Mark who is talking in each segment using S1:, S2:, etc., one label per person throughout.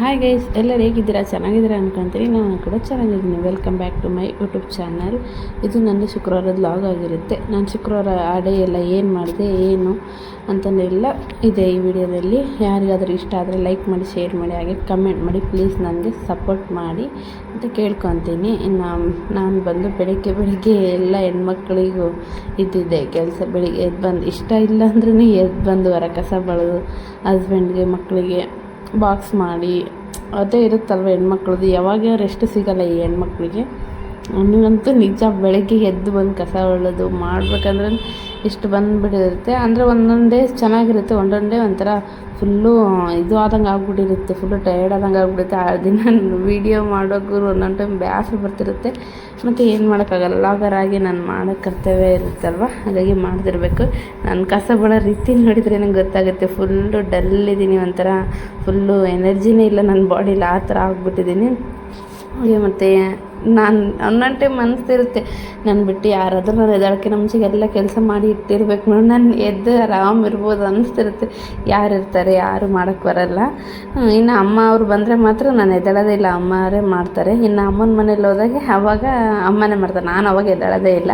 S1: Hi guys ಎಲ್ಲರೂ ಹೇಗಿದ್ದೀರಾ? ಚೆನ್ನಾಗಿದ್ದೀರಾ ಅನ್ಕೊಂತೀನಿ. ನಾನು ಕೂಡ ಚೆನ್ನಾಗಿದ್ದೀನಿ. Welcome back to my YouTube channel ಇದು ನನ್ನ ಶುಕ್ರವಾರದ ಲಾಗ್ ಆಗಿರುತ್ತೆ. ನಾನು ಶುಕ್ರವಾರ ಆ ಡೇ ಎಲ್ಲ ಏನು ಮಾಡಿದೆ, ಏನು ಅಂತಂದೆಲ್ಲ ಇದೆ ಈ ವಿಡಿಯೋದಲ್ಲಿ. ಯಾರಿಗಾದರೂ ಇಷ್ಟ ಆದರೆ ಲೈಕ್ ಮಾಡಿ ಶೇರ್ ಮಾಡಿ, ಹಾಗೆ ಕಮೆಂಟ್ ಮಾಡಿ ಪ್ಲೀಸ್ ನನಗೆ ಸಪೋರ್ಟ್ ಮಾಡಿ ಅಂತ ಕೇಳ್ಕೊತೀನಿ. ಇನ್ನು ನಾನು ಬಂದು ಬೆಳಗ್ಗೆ ಬೆಳಗ್ಗೆ ಎಲ್ಲ ಹೆಣ್ಮಕ್ಳಿಗೂ ಇದ್ದಿದ್ದೆ ಕೆಲಸ. ಬೆಳಿಗ್ಗೆ ಎದ್ದು ಬಂದು ಇಷ್ಟ ಇಲ್ಲ ಅಂದ್ರೂ ಎದ್ದು ಬಂದು ಹೊರ ಕಸ ಬಳಿದು ಹಸ್ಬೆಂಡ್ಗೆ ಮಕ್ಕಳಿಗೆ ಬಾಕ್ಸ್ ಮಾಡಿ, ಅದೇ ಇರುತ್ತಲ್ವ ಹೆಣ್ಮಕ್ಳದ್ದು ಯಾವಾಗ ರೆಸ್ಟ್ ಸಿಗಲ್ಲ ಈ ಹೆಣ್ಮಕ್ಳಿಗೆ. ನನಗಂತೂ ನಿಜ ಬೆಳಗ್ಗೆ ಎದ್ದು ಬಂದು ಕಸ ಹೊಳ್ಳೋದು ಮಾಡ್ಬೇಕಂದ್ರೆ ಇಷ್ಟು ಬಂದುಬಿಟ್ಟಿರುತ್ತೆ. ಅಂದರೆ ಒಂದೊಂದು ಡೇ ಚೆನ್ನಾಗಿರುತ್ತೆ, ಒಂದೊಂದು ಡೇ ಒಂಥರ ಫುಲ್ಲು ಇದು ಆದಂಗೆ ಆಗ್ಬಿಟ್ಟಿರುತ್ತೆ ಫುಲ್ಲು ಟಯರ್ಡ್ ಆದಂಗೆ ಆಗ್ಬಿಡುತ್ತೆ. ಆ ದಿನ ವೀಡಿಯೋ ಮಾಡೋಕ್ಕೂ ಒಂದೊಂದು ಟೈಮ್ ಬ್ಯಾಸರ ಬರ್ತಿರುತ್ತೆ. ಮತ್ತು ಏನು ಮಾಡೋಕ್ಕಾಗಲ್ಲ ಆಗಿ ನಾನು ಮಾಡೋ ಕರ್ತವ್ಯ ಇರುತ್ತಲ್ವ? ಹಾಗಾಗಿ ಮಾಡ್ತಿರ್ಬೇಕು. ನಾನು ಕಸ ಬಳ ರೀತಿ ನೋಡಿದ್ರೆ ನಂಗೆ ಗೊತ್ತಾಗುತ್ತೆ ಫುಲ್ಲು ಡಲ್ ಇದ್ದೀನಿ ಒಂಥರ ಫುಲ್ಲು ಎನರ್ಜಿನೇ ಇಲ್ಲ ನನ್ನ ಬಾಡಿಲಿ ಆ ಥರ ಆಗ್ಬಿಟ್ಟಿದ್ದೀನಿ. ಹಾಗೆ ಮತ್ತು ನಾನು ಒಂದೊಂದು ಟೈಮ್ ಅನಿಸ್ತಿರುತ್ತೆ ನಾನು ಬಿಟ್ಟು ಯಾರಾದರೂ ನಾನು ಎದ್ದಾಳಕ್ಕೆ ಮುಂಚೆಗೆ ಕೆಲಸ ಮಾಡಿ ಇಟ್ಟಿರ್ಬೇಕು ನೋಡಿ ನಾನು ಎದ್ದು ಆರಾಮ್ ಇರ್ಬೋದು ಅನಿಸ್ತಿರುತ್ತೆ. ಯಾರು ಇರ್ತಾರೆ, ಯಾರು ಮಾಡೋಕ್ಕೆ ಬರಲ್ಲ. ಇನ್ನು ಅಮ್ಮ ಅವ್ರು ಬಂದರೆ ಮಾತ್ರ ನಾನು ಎದ್ದೇಳೋದೇ ಇಲ್ಲ, ಅಮ್ಮರೇ ಮಾಡ್ತಾರೆ. ಇನ್ನು ಅಮ್ಮನ ಮನೇಲಿ ಹೋದಾಗ ಅವಾಗ ಅಮ್ಮನೇ ಮಾಡ್ತಾರೆ. ನಾನು ಅವಾಗ ಎದ್ದೇಳೋದೇ ಇಲ್ಲ.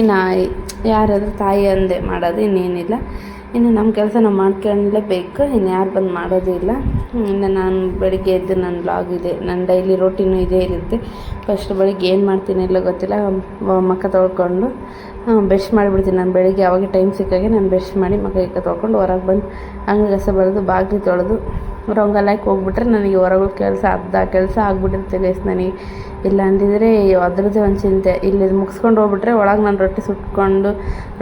S1: ಇನ್ನು ಯಾರಾದರೂ ತಾಯಿ ಅಂದೆ ಮಾಡೋದು ಇನ್ನೇನಿಲ್ಲ. ಇನ್ನು ನಮ್ಮ ಕೆಲಸ ನಾವು ಮಾಡ್ಕೊಳ್ಳೇಬೇಕು ಇನ್ನು ಯಾರು ಬಂದು ಮಾಡೋದೂ ಇಲ್ಲ. ಇನ್ನು ನಾನು ಬೆಳಿಗ್ಗೆ ಎದ್ದು ನನ್ನ ಬ್ಲಾಗ್ ಇದೆ. ನನ್ನ ಡೈಲಿ ರೋಟೀನು ಇದೇ ಇರುತ್ತೆ. ಫಸ್ಟ್ ಬೆಳಿಗ್ಗೆ ಏನು ಮಾಡ್ತೀನಿ ಇಲ್ಲ ಗೊತ್ತಿಲ್ಲ. ಮಕ್ಕ ತೊಳ್ಕೊಂಡು ಬ್ರಷ್ ಮಾಡಿಬಿಡ್ತೀನಿ. ನಾನು ಬೆಳಿಗ್ಗೆ ಯಾವಾಗ ಟೈಮ್ ಸಿಕ್ಕಾಗೆ ನಾನು ಬ್ರಷ್ ಮಾಡಿ ಮಕ್ಕ ತೊಳ್ಕೊಂಡು ಹೊರಗೆ ಬಂದು ಅಂಗಡಿ ಕಸ ಬೆಳೆದು ಬಾಗಿಲು ತೊಳೆದು ರಂಗಲಾಕಿ ಹೋಗ್ಬಿಟ್ರೆ ನನಗೆ ಹೊರಗೆ ಕೆಲಸ ಅರ್ಧ ಕೆಲಸ ಆಗ್ಬಿಟ್ಟಿರುತ್ತೆ ಗೈಸ್ ನನಗೆ. ಇಲ್ಲ ಅಂದಿದ್ರೆ ಅದ್ರದ್ದೇ ಒಂದು ಚಿಂತೆ. ಇಲ್ಲಿ ಮುಗಿಸ್ಕೊಂಡು ಹೋಗ್ಬಿಟ್ರೆ ಒಳಗೆ ನಾನು ರೊಟ್ಟಿ ಸುಟ್ಕೊಂಡು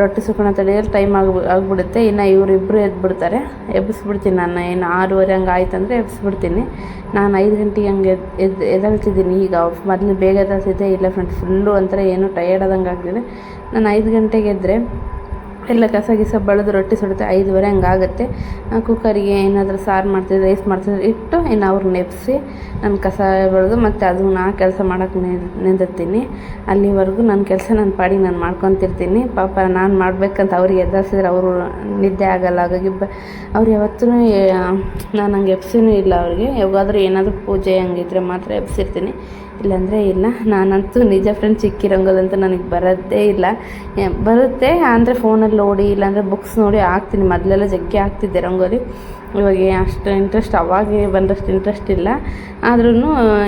S1: ರೊಟ್ಟಿ ಸುಟ್ಕೊಂಡು ತಡೆಯಲು ಟೈಮ್ ಆಗಿ ಆಗ್ಬಿಡುತ್ತೆ. ಇನ್ನು ಇವರಿಬ್ಬರು ಎದ್ಬಿಡ್ತಾರೆ. ಎಬ್ಬಿಸ್ಬಿಡ್ತೀನಿ ನಾನು. ಏನು ಆರೂವರೆ ಹಂಗೆ ಆಯ್ತಂದರೆ ಎಬ್ಬಿಸ್ಬಿಡ್ತೀನಿ. ನಾನು ಐದು ಗಂಟೆಗೆ ಹಂಗೆ ಎದ್ದು ಎದ್ದೇಳ್ತಿದ್ದೀನಿ. ಈಗ ಮೊದಲು ಬೇಗ ಎದಳ್ತಿದ್ದೆ ಇಲ್ಲ ಫ್ರೆಂಡ್ಸ್ ಫುಲ್ಲು ಒಂಥರ ಏನು ಟಯರ್ಡ್ ಆದಂಗೆ ಆಗ್ತಿದೆ ನಾನು ಐದು ಗಂಟೆಗೆ ಎದ್ದರೆ ಎಲ್ಲ ಕಸ ಗಿಸ ಬಳಿದು ರೊಟ್ಟಿ ಸುಡುತ್ತೆ ಐದುವರೆ ಹಂಗಾಗುತ್ತೆ. ಕುಕ್ಕರಿಗೆ ಏನಾದರೂ ಸಾರು ಮಾಡ್ತಿದ್ರೆ, ರೈಸ್ ಮಾಡ್ತಿದ್ರೆ ಇಟ್ಟು ಇನ್ನು ಅವ್ರನ್ನ ನೆಪ್ಸಿ ನಾನು ಕಸ ಬಳಿದು ಮತ್ತು ಅದು ನಾ ಕೆಲಸ ಮಾಡೋಕ್ಕೆ ನಿಂದಿರ್ತೀನಿ. ಅಲ್ಲಿವರೆಗೂ ನನ್ನ ಕೆಲಸ ನನ್ನ ಪಾಡಿಗೆ ನಾನು ಮಾಡ್ಕೊತಿರ್ತೀನಿ. ಪಾಪ ನಾನು ಮಾಡಬೇಕಂತ ಅವ್ರಿಗೆ ಎದ್ದಾರ್ಸಿದ್ರೆ ಅವರು ನಿದ್ದೆ ಆಗಲ್ಲ. ಹಾಗಾಗಿ ಬ, ಅವ್ರು ಯಾವತ್ತೂ ನಾನು ಹಂಗೆ ಎಪ್ಸಿನೂ ಇಲ್ಲ ಅವ್ರಿಗೆ. ಯಾವಾಗಾದ್ರೂ ಏನಾದರೂ ಪೂಜೆ ಹಂಗಿದ್ರೆ ಮಾತ್ರ ಎಬ್ಸಿರ್ತೀನಿ ಇಲ್ಲಾಂದರೆ ಇಲ್ಲ. ನಾನಂತೂ ನಿಜ ಫ್ರೆಂಡ್ ಚಿಕ್ಕಿ ನನಗೆ ಬರೋದೇ ಇಲ್ಲ. ಬರುತ್ತೆ ಅಂದರೆ ಫೋನಲ್ಲಿ ನೋಡಿ, ಇಲ್ಲಾಂದರೆ ಬುಕ್ಸ್ ನೋಡಿ ಹಾಕ್ತೀನಿ. ಮೊದಲೆಲ್ಲ ಜಗ್ಗಿ ಹಾಕ್ತಿದ್ದೆ ರಂಗೋಲಿ. ಇವಾಗ ಅಷ್ಟು ಇಂಟ್ರೆಸ್ಟ್ ಅವಾಗೇ ಬಂದಷ್ಟು ಇಂಟ್ರೆಸ್ಟ್ ಇಲ್ಲ. ಆದ್ರೂ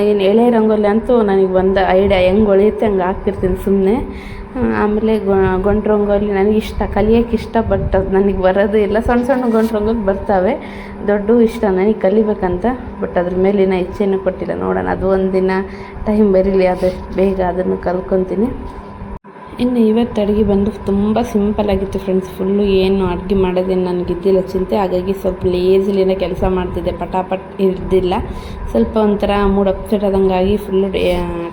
S1: ಏನು ಎಳೆ ರಂಗೋಲಿ ಅಂತೂ ನನಗೆ ಒಂದು ಐಡಿಯಾ ಹೆಂಗೆ ಹೊಳೆಯುತ್ತೆ ಹಂಗೆ ಹಾಕ್ತಿರ್ತೀನಿ ಸುಮ್ಮನೆ ಆಮೇಲೆ ಗೊಂಟು ರಂಗೋಲಿ ನನಗೆ ಇಷ್ಟ ಕಲಿಯೋಕೆ ಇಷ್ಟ ಬಟ್ ಅದು ನನಗೆ ಬರೋದು ಇಲ್ಲ. ಸಣ್ಣ ಸಣ್ಣ ಗೊಂಟು ರಂಗೋಲಿ ಬರ್ತವೆ. ದೊಡ್ಡ ಇಷ್ಟ ನನಗೆ ಕಲಿಬೇಕಂತ, ಬಟ್ ಅದ್ರ ಮೇಲಿನ ಇಚ್ಛೆನೂ ಕೊಟ್ಟಿಲ್ಲ. ನೋಡೋಣ, ಅದು ಒಂದಿನ ದಿನ ಟೈಮ್ ಬರೀಲಿ ಅದು ಬೇಗ ಅದನ್ನು ಕಲ್ಕೊತೀನಿ. ಇನ್ನು ಇವತ್ತು ಅಡುಗೆ ಬಂದು ತುಂಬ ಸಿಂಪಲ್ ಆಗಿತ್ತು ಫ್ರೆಂಡ್ಸ್ ಫುಲ್ಲು ಏನು ಅಡುಗೆ ಮಾಡೋದೇನು ನನಗೆ ಇದ್ದಿಲ್ಲ ಚಿಂತೆ. ಹಾಗಾಗಿ ಸ್ವಲ್ಪ ಲೇಜಿಲಿನ ಕೆಲಸ ಮಾಡ್ತಿದ್ದೆ. ಪಟಾಪಟ್ ಇದ್ದಿಲ್ಲ ಸ್ವಲ್ಪ ಒಂಥರ ಮೂಡ್ ಅಪ್ಸೆಟ್ ಆದಂಗಾಗಿ ಫುಲ್ಲು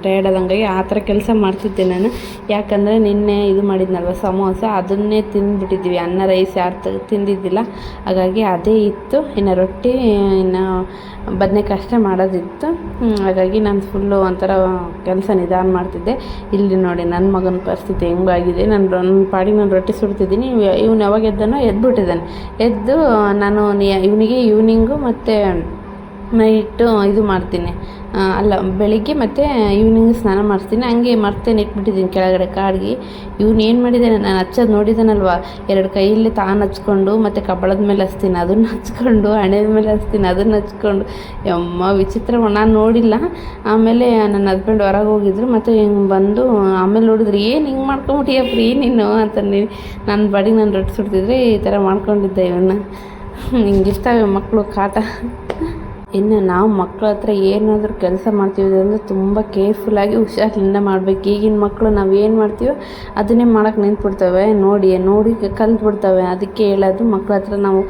S1: ಟಯರ್ಡ್ ಆದಂಗಾಗಿ ಆ ಥರ ಕೆಲಸ ಮಾಡ್ತಿದ್ದೆ ನಾನು. ಯಾಕಂದರೆ ನಿನ್ನೆ ಇದು ಮಾಡಿದ್ನಲ್ವ ಸಮೋಸ. ಅದನ್ನೇ ತಿಂದುಬಿಟ್ಟಿದ್ದೀವಿ ಅನ್ನ ರೈಸ್ ಯಾರು ತಿಂದಿದ್ದಿಲ್ಲ. ಹಾಗಾಗಿ ಅದೇ ಇತ್ತು. ಇನ್ನು ರೊಟ್ಟಿ, ಇನ್ನು ಬದನೇಕಾಯಿ ಅಷ್ಟೇ ಮಾಡೋದಿತ್ತು. ಹಾಗಾಗಿ ನಾನು ಫುಲ್ಲು ಒಂಥರ ಕೆಲಸ ನಿಧಾನ ಮಾಡ್ತಿದ್ದೆ. ಇಲ್ಲಿ ನೋಡಿ ನನ್ನ ಮಗನ ಪರಿಸ್ಥಿತಿ ಹೆಂಗಾಗಿದೆ, ನಾನು ನನ್ನ ಪಾಡಿಗೆ ನಾನು ರೊಟ್ಟಿ ಸುಡ್ತಿದ್ದೀನಿ ಇವ್ನು ಯಾವಾಗ ಎದ್ದನೋ ಎದ್ದುಬಿಟ್ಟಿದ್ದಾನೆ ಎದ್ದು ನಾನು ಇವನಿಗೆ ಈವ್ನಿಂಗು ಮತ್ತು ನೈಟು ಇದು ಮಾಡ್ತೀನಿ. ಅಲ್ಲ, ಬೆಳಿಗ್ಗೆ ಮತ್ತು ಈವ್ನಿಂಗ್ ಸ್ನಾನ ಮಾಡಿಸ್ತೀನಿ. ಹಂಗೆ ಮರ್ತೇನೆ ಇಟ್ಬಿಟ್ಟಿದ್ದೀನಿ ಕೆಳಗಡೆ ಕಾಡಿಗೆ. ಇವ್ನು ಏನು ಮಾಡಿದ್ದಾನೆ ನಾನು ಹಚ್ಚೋದು ನೋಡಿದ್ದಾನಲ್ವ ಎರಡು ಕೈಯಲ್ಲಿ ತಾನು ಹಚ್ಕೊಂಡು ಮತ್ತು ಕಬ್ಬಳದ ಮೇಲೆ ಹಚ್ತೀನಿ, ಅದನ್ನು ಹಚ್ಕೊಂಡು, ಹಣೆದ ಮೇಲೆ ಹಚ್ತೀನಿ, ಅದನ್ನು ಹಚ್ಕೊಂಡು. ಯಮ್ಮ ವಿಚಿತ್ರ ನಾನು ನೋಡಿಲ್ಲ. ಆಮೇಲೆ ನನ್ನ ಹಸ್ಬೆಂಡ್ ಹೊರಗೆ ಹೋಗಿದ್ರು, ಮತ್ತು ಹಿಂಗೆ ಬಂದು ಆಮೇಲೆ ನೋಡಿದ್ರು, ಏನು ಹಿಂಗೆ ಮಾಡ್ಕೊಂಬಿಟ್ಟಿಯ ಫ್ರೀ ನೀನು? ಅಂತ ನನ್ನ ಬಾಡಿಗೆ ನಾನು ರೊಟ್ಟಿ ಸುಡ್ತಿದ್ರೆ ಈ ಥರ ಮಾಡ್ಕೊಂಡಿದ್ದೆ ಇವನ್ನ ಹಿಂಗಿರ್ತಾವೆ ಮಕ್ಕಳು ಕಾಟ. ಇನ್ನು ನಾವು ಮಕ್ಕಳ ಹತ್ರ ಏನಾದರೂ ಕೆಲಸ ಮಾಡ್ತೀವಿ ಅಂದರೆ ತುಂಬ ಕೇರ್ಫುಲ್ಲಾಗಿ ಹುಷಾರಿಂದ ಮಾಡಬೇಕು. ಈಗಿನ ಮಕ್ಕಳು ನಾವು ಏನು ಮಾಡ್ತೀವೋ ಅದನ್ನೇ ಮಾಡೋಕ್ಕೆ ನಿಂತ್ಬಿಡ್ತವೆ. ನೋಡಿ ನೋಡಿ ಕಲ್ತ್ಬಿಡ್ತವೆ. ಅದಕ್ಕೆ ಹೇಳೋದು ಮಕ್ಕಳ ಹತ್ರ ನಾವು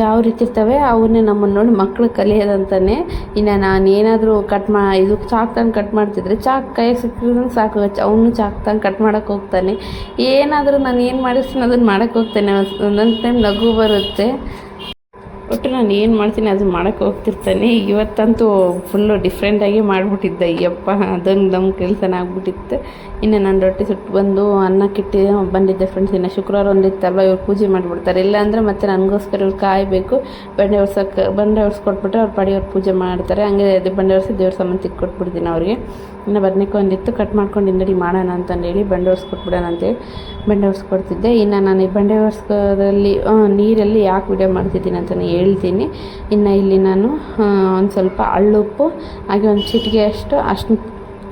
S1: ಯಾವ ರೀತಿ ಇರ್ತವೆ, ಅವನ್ನೇ ನಮ್ಮನ್ನು ನೋಡಿ ಮಕ್ಕಳು ಕಲಿಯೋದಂತಾನೆ. ಇನ್ನು ನಾನು ಏನಾದರೂ ಕಟ್ ಮಾ, ಇದು ಚಾಕ್ ತಂದು ಕಟ್ ಮಾಡ್ತಿದ್ರೆ ಚಾಕ್ ಕೈಗೆ ಸಿಕ್ಕಿದ್ರೆ ಸಾಕು. ಅವನು ಚಾಕ್ ತಂದು ಕಟ್ ಮಾಡೋಕ್ಕೆ ಹೋಗ್ತಾನೆ. ಏನಾದರೂ ನಾನು ಏನು ಮಾಡಿಸ್ತೀನಿ ಅದನ್ನು ಮಾಡೋಕ್ಕೆ ಹೋಗ್ತಾನೆ. ಒಂದೊಂದು ಟೈಮ್ ನಗು ಬರುತ್ತೆ. ಒಟ್ಟು ನಾನು ಏನು ಮಾಡ್ತೀನಿ ಅದು ಮಾಡೋಕ್ಕೆ ಹೋಗ್ತಿರ್ತಾನೆ. ಇವತ್ತಂತೂ ಫುಲ್ಲು ಡಿಫ್ರೆಂಟಾಗಿ ಮಾಡಿಬಿಟ್ಟಿದ್ದೆ. ಅಯ್ಯಪ್ಪ ಅದೊಂದು ನಮ್ಮ ಕೆಲಸನ ಆಗ್ಬಿಟ್ಟಿತ್ತು. ಇನ್ನು ನಾನು ರೊಟ್ಟಿ ಸುಟ್ಟು ಬಂದು ಅನ್ನ ಕಿಟ್ಟಿ ಬಂದಿದ್ದೆ ಫ್ರೆಂಡ್ಸ್ ಇನ್ನು ಶುಕ್ರವಾರ ಒಂದಿತ್ತಲ್ವ, ಇವ್ರು ಪೂಜೆ ಮಾಡಿಬಿಡ್ತಾರೆ. ಇಲ್ಲಾಂದರೆ ಮತ್ತೆ ನನಗೋಸ್ಕರ ಇವ್ರು ಕಾಯಬೇಕು. ಬಂಡೆ ಹೊರ್ಸಕ್ಕೆ ಬಂಡೆ ಹೊರ್ಸ್ಕೊಟ್ಬಿಟ್ರೆ ಅವ್ರು ಪಾಡಿ ಅವ್ರು ಪೂಜೆ ಮಾಡ್ತಾರೆ. ಹಂಗೆ ಅದು ಬಂಡೆ ಹೊರ್ಸಿ ದೇವ್ರ ಸಾಮಾನು ತಿಕ್ಕೊಟ್ಬಿಡ್ತೀನಿ ಅವ್ರಿಗೆ. ಇನ್ನು ಬದನೇಕಾಯಿ ಒಂದಿತ್ತು ಕಟ್ ಮಾಡ್ಕೊಂಡು ಇನ್ನಡಿ ಮಾಡೋಣ ಅಂತಂದೇಳಿ ಬಂಡೆ ಹೊರ್ಸ್ಕೊಟ್ಬಿಡೋಣ ಅಂತೇಳಿ ಬಂಡೆ ಹೊರ್ಸ್ಕೊಡ್ತಿದ್ದೆ ಇನ್ನು ನಾನು ಈ ಬಂಡೆ ಹೊರ್ಸ್ಕೋದ್ರಲ್ಲಿ ನೀರಲ್ಲಿ ಯಾಕೆ ವಿಡಿಯೋ ಮಾಡ್ತಿದ್ದೀನಿ ಅಂತಲೇ ನಾನು ಹೇಳ್ತೀನಿ. ಇನ್ನು ಇಲ್ಲಿ ನಾನು ಒಂದು ಸ್ವಲ್ಪ ಅಳ್ಳುಪ್ಪು ಹಾಗೆ ಒಂದು ಚಿಟಿಕೆ ಅಷ್ಟು ಅಷ್ಟು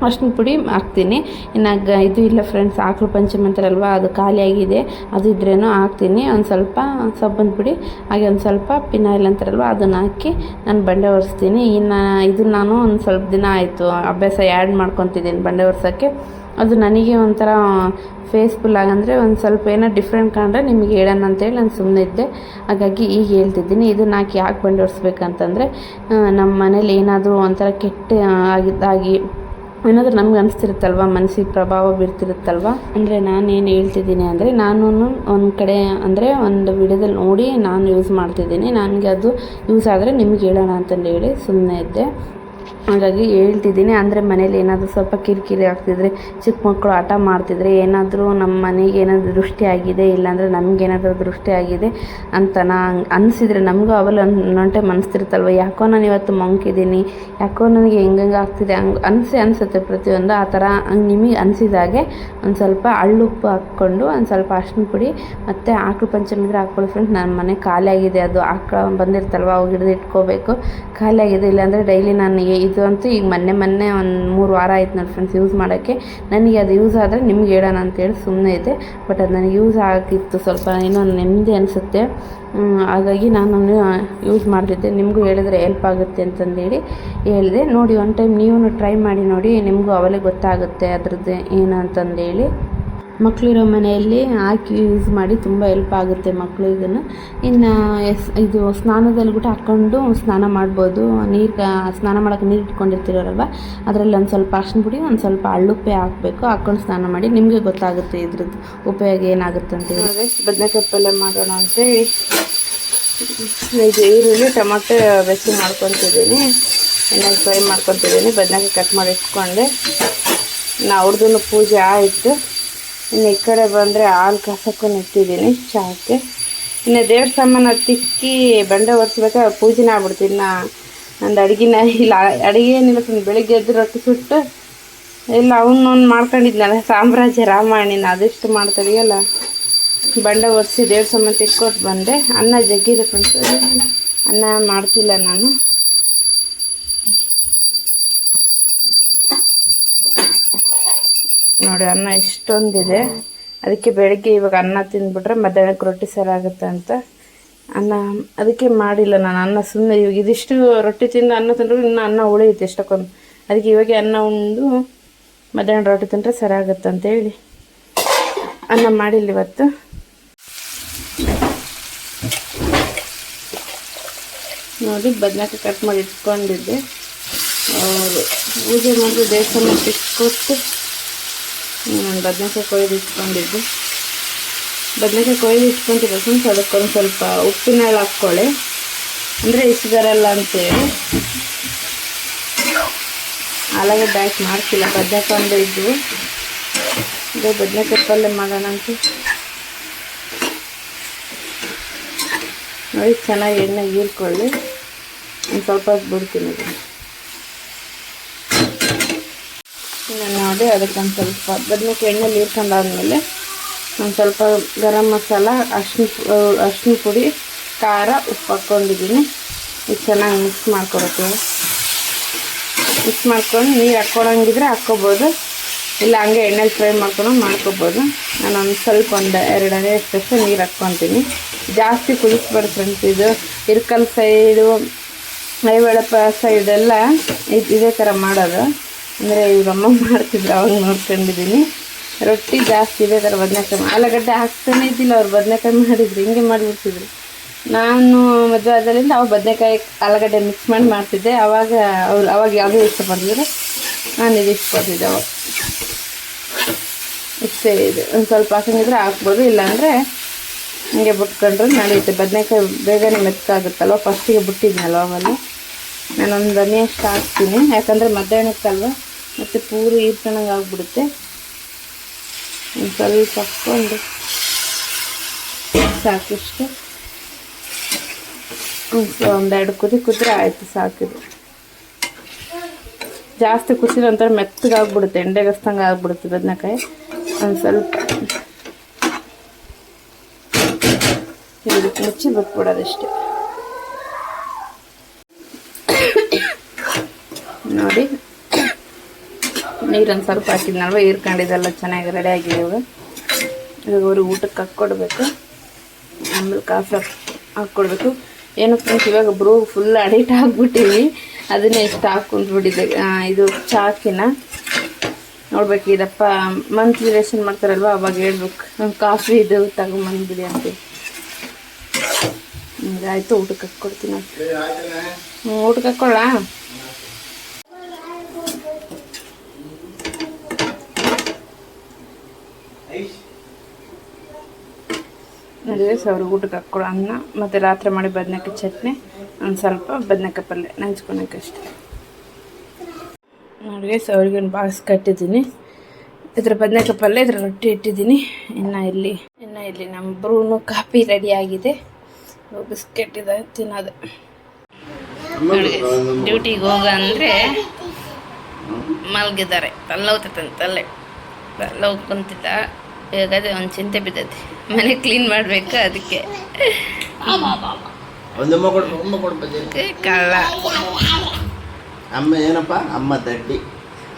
S1: ಅರ್ಶಿನ ಪುಡಿ ಹಾಕ್ತೀನಿ. ಇನ್ನು ಗ, ಇದು ಇಲ್ಲ ಫ್ರೆಂಡ್ಸ್ ಆಕಳು ಪಂಚಮಿ ಅಂತಾರಲ್ವ ಅದು ಖಾಲಿಯಾಗಿದೆ ಅದು ಇದ್ರೇನು ಹಾಕ್ತೀನಿ. ಒಂದು ಸ್ವಲ್ಪ ಸಬ್ಬನ್ ಪುಡಿ, ಹಾಗೆ ಒಂದು ಸ್ವಲ್ಪ ಪಿನಾಯಿಲ್ ಅಂತಾರಲ್ವ, ಅದನ್ನು ಹಾಕಿ ನಾನು ಬಂಡೆ ಒರೆಸ್ತೀನಿ. ಇನ್ನು ಇದು ನಾನು ಒಂದು ಸ್ವಲ್ಪ ದಿನ ಆಯಿತು, ಅಭ್ಯಾಸ ಆ್ಯಡ್ ಮಾಡ್ಕೊತಿದ್ದೀನಿ ಬಂಡೆ ಒರ್ಸೋಕ್ಕೆ. ಅದು ನನಗೆ ಒಂಥರ ಫೇಸ್ಫುಲ್ ಆಗಂದರೆ ಒಂದು ಸ್ವಲ್ಪ ಏನೋ ಡಿಫ್ರೆಂಟ್ ಕಂಡ್ರೆ ನಿಮಗೆ ಹೇಳೋಣ ಅಂತೇಳಿ ನಾನು ಸುಮ್ಮನೆ ಇದ್ದೆ. ಹಾಗಾಗಿ ಈಗ ಹೇಳ್ತಿದ್ದೀನಿ, ಇದನ್ನು ಹಾಕಿ ಯಾಕೆ ಬಂಡೋಡ್ಸ್ಬೇಕಂತಂದರೆ ನಮ್ಮ ಮನೇಲಿ ಏನಾದರೂ ಒಂಥರ ಕೆಟ್ಟ ಆಗಿದ್ದಾಗಿ ಏನಾದರೂ ನಮ್ಗೆ ಅನಿಸ್ತಿರುತ್ತಲ್ವ, ಮನಸ್ಸಿಗೆ ಪ್ರಭಾವ ಬೀರ್ತಿರುತ್ತಲ್ವ? ಅಂದರೆ ನಾನು ಏನು ಹೇಳ್ತಿದ್ದೀನಿ ಅಂದರೆ ನಾನು ಒಂದು ಕಡೆ ಅಂದರೆ ಒಂದು ವಿಡಿಯೋದಲ್ಲಿ ನೋಡಿ ನಾನು ಯೂಸ್ ಮಾಡ್ತಿದ್ದೀನಿ. ನನಗೆ ಅದು ಯೂಸ್ ಆದರೆ ನಿಮ್ಗೆ ಹೇಳೋಣ ಅಂತಂದು ಹೇಳಿ ಸುಮ್ಮನೆ ಇದ್ದೆ. ಹಾಗಾಗಿ ಹೇಳ್ತಿದ್ದೀನಿ, ಅಂದರೆ ಮನೇಲಿ ಏನಾದರೂ ಸ್ವಲ್ಪ ಕಿರಿಕಿರಿ ಆಗ್ತಿದ್ರೆ ಚಿಕ್ಕ ಮಕ್ಕಳು ಆಟ ಮಾಡ್ತಿದ್ರೆ ಏನಾದರೂ ನಮ್ಮ ಮನೆಗೆ ಏನಾದರೂ ದೃಷ್ಟಿ ಆಗಿದೆ, ಇಲ್ಲಾಂದರೆ ನಮಗೇನಾದರೂ ದೃಷ್ಟಿ ಆಗಿದೆ ಅಂತ ನಾ ಅನಿಸಿದ್ರೆ ನಮಗೂ ಅವೆಲ್ಲ ನೊಂಟೆ ಮನಸ್ತಿರ್ತಲ್ವ ಯಾಕೋ ನಾನು ಇವತ್ತು ಮಂಕಿದ್ದೀನಿ, ಯಾಕೋ ನನಗೆ ಹೆಂಗಂಗೆ ಆಗ್ತಿದೆ, ಹಂಗೆ ಅನಿಸಿ ಅನಿಸುತ್ತೆ ಪ್ರತಿಯೊಂದು, ಆ ಥರ ಹಂಗೆ ನಿಮಗೆ ಅನಿಸಿದಾಗೆ ಒಂದು ಸ್ವಲ್ಪ ಹಳ್ಳುಪ್ಪು ಹಾಕ್ಕೊಂಡು ಒಂದು ಸ್ವಲ್ಪ ಅರ್ಶಿನ ಪುಡಿ ಮತ್ತು ಆಕಳು ಪಂಚಮಿ ಇದ್ರೆ ಹಾಕ್ಕೊಳ್ಳಿ ಫ್ರೆಂಡ್ಸ್ ನನ್ನ ಮನೆ ಖಾಲಿ ಆಗಿದೆ, ಅದು ಆಕಳು ಬಂದಿರ್ತಲ್ವ, ಅವು ಹಿಡಿದು ಇಟ್ಕೋಬೇಕು ಖಾಲಿ ಆಗಿದೆ, ಇಲ್ಲಾಂದರೆ ಡೈಲಿ ನನಗೆ ಇದು ಅಂತೂ ಈಗ ಮೊನ್ನೆ ಮೊನ್ನೆ ಒಂದು ಮೂರು ವಾರ ಆಯ್ತು ನೋಡಿ ಫ್ರೆಂಡ್ಸ್ ಯೂಸ್ ಮಾಡೋಕ್ಕೆ. ನನಗೆ ಅದು ಯೂಸ್ ಆದರೆ ನಿಮ್ಗೆ ಹೇಳೋಣ ಅಂತೇಳಿ ಸುಮ್ಮನೆ ಇದೆ ಬಟ್ ಅದು ನನಗೆ ಯೂಸ್ ಆಗಿತ್ತು ಸ್ವಲ್ಪ ಏನೋ ನೆಮ್ಮದಿ ಅನಿಸುತ್ತೆ. ಹಾಗಾಗಿ ನಾನು ಯೂಸ್ ಮಾಡ್ತಿದ್ದೆ. ನಿಮಗೂ ಹೇಳಿದ್ರೆ ಹೆಲ್ಪ್ ಆಗುತ್ತೆ ಅಂತಂದೇಳಿ ಹೇಳಿದೆ. ನೋಡಿ ಒನ್ ಟೈಮ್ ನೀವು ಟ್ರೈ ಮಾಡಿ ನೋಡಿ, ನಿಮಗೂ ಅವಲೇ ಗೊತ್ತಾಗುತ್ತೆ ಅದ್ರದ್ದು ಏನು ಅಂತಂದೇಳಿ. ಮಕ್ಕಳಿರೋ ಮನೆಯಲ್ಲಿ ಹಾಕಿ ಯೂಸ್ ಮಾಡಿ ತುಂಬ ಹೆಲ್ಪ್ ಆಗುತ್ತೆ ಇದನ್ನು. ಇನ್ನು ಎಸ್, ಇದು ಸ್ನಾನದಲ್ಲಿ ಕೂಡ ಹಾಕ್ಕೊಂಡು ಸ್ನಾನ ಮಾಡ್ಬೋದು. ನೀರು ಸ್ನಾನ ಮಾಡೋಕೆ ನೀರು ಇಟ್ಕೊಂಡಿರ್ತೀರಲ್ವ? ಅದರಲ್ಲಿ ಒಂದು ಸ್ವಲ್ಪ ಅರ್ಶಿನ ಪುಡಿ, ಒಂದು ಸ್ವಲ್ಪ ಅಳ್ಳುಪ್ಪೆ ಹಾಕಬೇಕು. ಹಾಕ್ಕೊಂಡು ಸ್ನಾನ ಮಾಡಿ ನಿಮಗೆ ಗೊತ್ತಾಗುತ್ತೆ ಇದ್ರದ್ದು ಉಪಯೋಗ ಏನಾಗುತ್ತೆ ಅಂತ ಹೇಳಿ. ಬದನೆಕಾಯಿ ಪಲ್ಯ ಮಾಡೋಣ ಅಂತೇಳಿ ಇದು ಈರುಳ್ಳಿ, ಟೊಮಟೊ ಬೆಚ್ಚಿ ಮಾಡ್ಕೊತಿದ್ದೀನಿ. ಎಣ್ಣೆ ಫ್ರೈ ಮಾಡ್ಕೊತಿದ್ದೀನಿ. ಬದನೆಕಾಯಿ ಕಟ್ ಮಾಡಿ ಇಟ್ಕೊಂಡೆ. ನಾ ಅವ್ರದ್ದು ಪೂಜೆ ಆಯಿತು. ಇನ್ನು ಈ ಕಡೆ ಬಂದರೆ ಹಾಲು ಕಾಸಕ್ಕೂ ನೆಟ್ಟಿದ್ದೀನಿ ಚಾಕ್ಕೆ ಇನ್ನು ದೇವ್ರ ಸಾಮಾನು ತಿಕ್ಕಿ ಬಂಡೆ ಒರೆಸ್ಬೇಕಾದ್ರೆ ಪೂಜೆನೇ ಆಗ್ಬಿಡ್ತೀನಿ ನಾ ಒಂದು ಅಡುಗೆನ ಇಲ್ಲ, ಅಡುಗೆ ಏನಿಲ್ಲ ಬೆಳಿಗ್ಗೆ ಎದ್ದು ರೊಟ್ಟಿ ಸುಟ್ಟು ಇಲ್ಲ ಅವನ್ನೊಂದು ಮಾಡ್ಕೊಂಡಿದ್ನಲ್ಲ, ಸಾಮ್ರಾಜ್ಯ ರಾಮಾಯಣಿನ ಅದೆಷ್ಟು ಮಾಡ್ತಾರಿಯಲ್ಲ ಬಂಡೆ ಒರೆಸಿ ದೇವ್ರ ಸಾಮಾನು ತಿಕ್ಕೊಟ್ಟು ಬಂದೆ. ಅನ್ನ ಜಗ್ಗಿದೆ ಫ್ರೆಂಡ್ಸ್ ಅನ್ನ ಮಾಡ್ತಿಲ್ಲ ನಾನು. ನೋಡಿ, ಅನ್ನ ಇಷ್ಟೊಂದಿದೆ. ಅದಕ್ಕೆ ಬೆಳಗ್ಗೆ ಇವಾಗ ಅನ್ನ ತಿಂದ್ಬಿಟ್ರೆ ಮಧ್ಯಾಹ್ನಕ್ಕೆ ರೊಟ್ಟಿ ಸರಾಗುತ್ತೆ ಅಂತ. ಅನ್ನ, ಅದಕ್ಕೆ ಮಾಡಿಲ್ಲ ನಾನು ಅನ್ನ ಸುಮ್ಮನೆ ಇವಾಗ ಇದಿಷ್ಟು ರೊಟ್ಟಿ ತಿಂದು ಅನ್ನ ತಿಂದ್ರೆ ಇನ್ನೂ ಅನ್ನ ಉಳಿಯುತ್ತೆ ಎಷ್ಟಕ್ಕೊಂದು. ಅದಕ್ಕೆ ಇವಾಗ ಅನ್ನ ಉಂಡು, ಮಧ್ಯಾಹ್ನ ರೊಟ್ಟಿ ತಿಂದರೆ ಸರಾಗುತ್ತೆ ಅಂತೇಳಿ ಅನ್ನ ಮಾಡಿಲ್ಲ ಇವತ್ತು. ನೋಡಿ, ಬದನೆಕಾಯಿ ಕಟ್ ಮಾಡಿ ಇಟ್ಕೊಂಡಿದ್ದೆ. ಪೂಜೆ ಮಾಡಿದ್ರು ದೇವಸ್ಥಾನ ಇಟ್ಕೊಟ್ಟು ನಾನು ಬದನೆಕಾಯಿ ಕೊಯ್ದು ಇಟ್ಕೊಂಡಿದ್ದು ಬದನೆಕಾಯಿ ಕೊಯ್ದು ಇಟ್ಕೊಂತಿರೋ ಫ್ರೆಂಡ್ಸ್ ಅದಕ್ಕೊಂದು ಸ್ವಲ್ಪ ಉಪ್ಪಿನ ಹಾಕ್ಕೊಳ್ಳಿ. ಅಂದರೆ ಇಷ್ಟು ಬರಲ್ಲ ಅಂತೇಳಿ. ಆಲೂಗಡ್ಡೆ ಹಾಕಿ ಮಾಡ್ತಿಲ್ಲ. ಬದನೆಕಾಯಿ ಒಂದು ಇದ್ವು ಇದು ಬದನೆಕಾಯಿ ಪಲ್ಯ ಮಾಡೋಣ ಅಂತ. ನೋಡಿ, ಚೆನ್ನಾಗಿ ಎಣ್ಣೆ ಹೀರ್ಕೊಳ್ಳಿ. ಒಂದು ಸ್ವಲ್ಪ ಬಿಡ್ತೀನಿ ನೋಡಿ ಅದಕ್ಕೊಂದು ಸ್ವಲ್ಪ ಬದನೇಕಾಯಿ ಎಣ್ಣೆಲಿ ಇರ್ಕೊಂಡಾದ್ಮೇಲೆ ಒಂದು ಸ್ವಲ್ಪ ಗರಂ ಮಸಾಲ ಅರ್ಶಿನ ಅರ್ಶಿನ ಪುಡಿ, ಖಾರ ಉಪ್ಪು ಹಾಕ್ಕೊಂಡಿದ್ದೀನಿ. ಇದು ಚೆನ್ನಾಗಿ ಮಿಕ್ಸ್ ಮಾಡ್ಕೊಬೇಕು ಮಿಕ್ಸ್ ಮಾಡ್ಕೊಂಡು ನೀರು ಹಾಕ್ಕೊಳಂಗಿದ್ರೆ ಹಾಕ್ಕೊಬೋದು. ಇಲ್ಲ ಹಂಗೆ ಎಣ್ಣೆಲಿ ಫ್ರೈ ಮಾಡ್ಕೊಂಡು ಮಾಡ್ಕೊಬೋದು. ನಾನು ಒಂದು ಸ್ವಲ್ಪ ಒಂದು ಎರಡು ಅಷ್ಟಷ್ಟು ನೀರು ಹಾಕ್ಕೊತೀನಿ. ಜಾಸ್ತಿ ಕುದಿಸ್ಬಾರ್ದು ಫ್ರೆಂಡ್ಸ್ ಇದು. ಇರ್ಕಲ್ ಸೈಡು ಮೈವಳಪ ಸೈಡೆಲ್ಲ ಇದೇ ಥರ ಮಾಡೋದು. ಅಂದರೆ ಇವ್ರಮ್ಮ ಮಾಡ್ತಿದ್ರು, ಅವಾಗ ನೋಡ್ಕೊಂಡಿದ್ದೀನಿ ರೊಟ್ಟಿ ಜಾಸ್ತಿ ಇದೆ ಥರ ಬದನೆಕಾಯಿ ಆಲೂಗಡ್ಡೆ ಹಾಕ್ತಾನೆ ಇದ್ದಿಲ್ಲ, ಅವ್ರು ಬದನೆಕಾಯಿ ಮಾಡಿದ್ರು, ಹಿಂಗೆ ಮಾಡಿಬಿಡ್ತಿದ್ರು. ನಾನು ಮದುವೆ ಆದಲ್ಲಿಂದ ಅವಾಗ ಬದನೆಕಾಯಿ ಆಲೂಗಡ್ಡೆ ಮಿಕ್ಸ್ ಮಾಡಿ ಮಾಡ್ತಿದ್ದೆ, ಅವಾಗ ಅವ್ರು ಅವಾಗ ಯಾವುದೂ ಇಷ್ಟಪಡ್ತಿದ್ರು ನಾನು ಇದು ಇಷ್ಟಪಡ್ತಿದ್ದೆ ಅವಾಗ. ಇಷ್ಟೇ ಇದೆ. ಒಂದು ಸ್ವಲ್ಪ ಹಾಕಿದ್ರೆ ಹಾಕ್ಬೋದು, ಇಲ್ಲಾಂದರೆ
S2: ಹಿಂಗೆ ಬಿಟ್ಕೊಂಡ್ರೆ ನಡೆಯುತ್ತೆ. ಬದನೆಕಾಯಿ ಬೇಗನೆ ಮೆತ್ತಾಗುತ್ತಲ್ವ ಫಸ್ಟಿಗೆ ಬಿಟ್ಟಿದ್ನಲ್ವ ಅವಲ್ಲಿ ನಾನೊಂದು ಧನಿಯಷ್ಟು ಹಾಕ್ತೀನಿ. ಯಾಕಂದರೆ ಮಧ್ಯಾಹ್ನಕ್ಕಲ್ವ? ಮತ್ತು ಪೂರಿ ಹೀರ್ಕೊಂಡಂಗೆ ಆಗಿಬಿಡುತ್ತೆ. ಒಂದು ಸ್ವಲ್ಪ ಹಾಕ್ಕೊಂಡು ಸಾಕಿಷ್ಟು. ಎರಡು ಕುದಿ ಕುದ್ರೆ ಆಯಿತು ಸಾಕಿದ್ರು ಜಾಸ್ತಿ ಕುಸಿದ ಒಂಥರ ಮೆತ್ತಗೆ ಆಗ್ಬಿಡುತ್ತೆ ಎಂಡೆಗಸ್ತಂಗೆ ಆಗ್ಬಿಡುತ್ತೆ ಬದನೆಕಾಯಿ ಒಂದು ಸ್ವಲ್ಪ. ಇದಕ್ಕೆ ಮುಚ್ಚಿ ಬಿಟ್ಬಿಡೋದಷ್ಟೇ ನೋಡಿ. ನೀರೊಂದು ಸ್ವಲ್ಪ ಹಾಕಿದ್ನಲ್ವ ಹೀರ್ಕೊಂಡಿದ್ದೆಲ್ಲ ಚೆನ್ನಾಗಿ ರೆಡಿ ಆಗಿದೆ ಇವಾಗ ಅವ್ರಿಗೆ ಊಟಕ್ಕೆ ಹಾಕ್ಕೊಡ್ಬೇಕು. ಆಮೇಲೆ ಕಾಫಿ ಹಾಕ್, ಹಾಕ್ಕೊಡ್ಬೇಕು. ಏನು ಫ್ರೆಂಡ್ಸ್ ಇವಾಗ ಬ್ರೂ ಫುಲ್ ಅಡಿಟ್ ಆಗಿಬಿಟ್ಟಿವಿ. ಅದನ್ನೇ ಇಷ್ಟ ಹಾಕ್ಕೊಂಡ್ಬಿಟ್ಟಿದ್ದೆ ಇದು ಚಾಕಿನ. ನೋಡ್ಬೇಕು, ಇದಪ್ಪ ಮಂತ್ಲಿ ರೇಷನ್ ಮಾಡ್ತಾರಲ್ವ, ಅವಾಗ ಹೇಳ್ಬೇಕು. ಕಾಫಿ ಇದು ತಗೊಂಬಂದ್ಬಿಡಿ ಅಂತ ಆಯಿತು ಊಟಕ್ಕೆ ಹಾಕ್ಕೊಡ್ತೀನಿ. ಊಟಕ್ಕೆ ಹಾಕ್ಕೊಳ್ಳ ನೋಡಿ ಅವ್ರಿಗೆ ಊಟಕ್ಕೆ ಹಾಕ್ಕೊಳ್ಳೋ ಅನ್ನ ಮತ್ತು ರಾತ್ರಿ ಮಾಡಿ ಬದನೆಕಾಯಿ ಚಟ್ನಿ, ಒಂದು ಸ್ವಲ್ಪ ಬದನೆಕಾಯಿ ಪಲ್ಯ ನಂಚ್ಕೊಳಕ್ಕಷ್ಟೆ ನೋಡಿ ಸೌರಿಗೆ ಒಂದು ಬಾಕ್ಸ್ ಕಟ್ಟಿದ್ದೀನಿ. ಇದ್ರ ಬದನೆಕಾಯಿ ಪಲ್ಯ ಇದ್ರ ರೊಟ್ಟಿ ಇಟ್ಟಿದ್ದೀನಿ. ಇನ್ನು ಇಲ್ಲಿ ಇನ್ನು ಇಲ್ಲಿ ನಮ್ಮ ಬ್ರೂನು ಕಾಫಿ ರೆಡಿ ಆಗಿದೆ. ಬಿಸ್ಕೆಟ್ ಇದೆ, ತಿನ್ನೋದು. ಡ್ಯೂಟಿಗೆ ಹೋಗ ಅಂದರೆ ಮಲಗಿದ್ದಾರೆ. ತಲ್ಲೋಗ್ತೈತಂತ ತಲೆ ತಲ್ಲೋಗಿ ಕುಂತಿದ್ದ ಇವಾಗದೇ ಒಂದು ಚಿಂತೆ ಬಿದ್ದೈತಿ. ಮನೆ ಕ್ಲೀನ್ ಮಾಡಬೇಕು ಅದಕ್ಕೆ. ಕಳ್ಳ.
S3: ಅಮ್ಮ ಏನಪ್ಪ? ಅಮ್ಮ ದಡ್ಡಿ.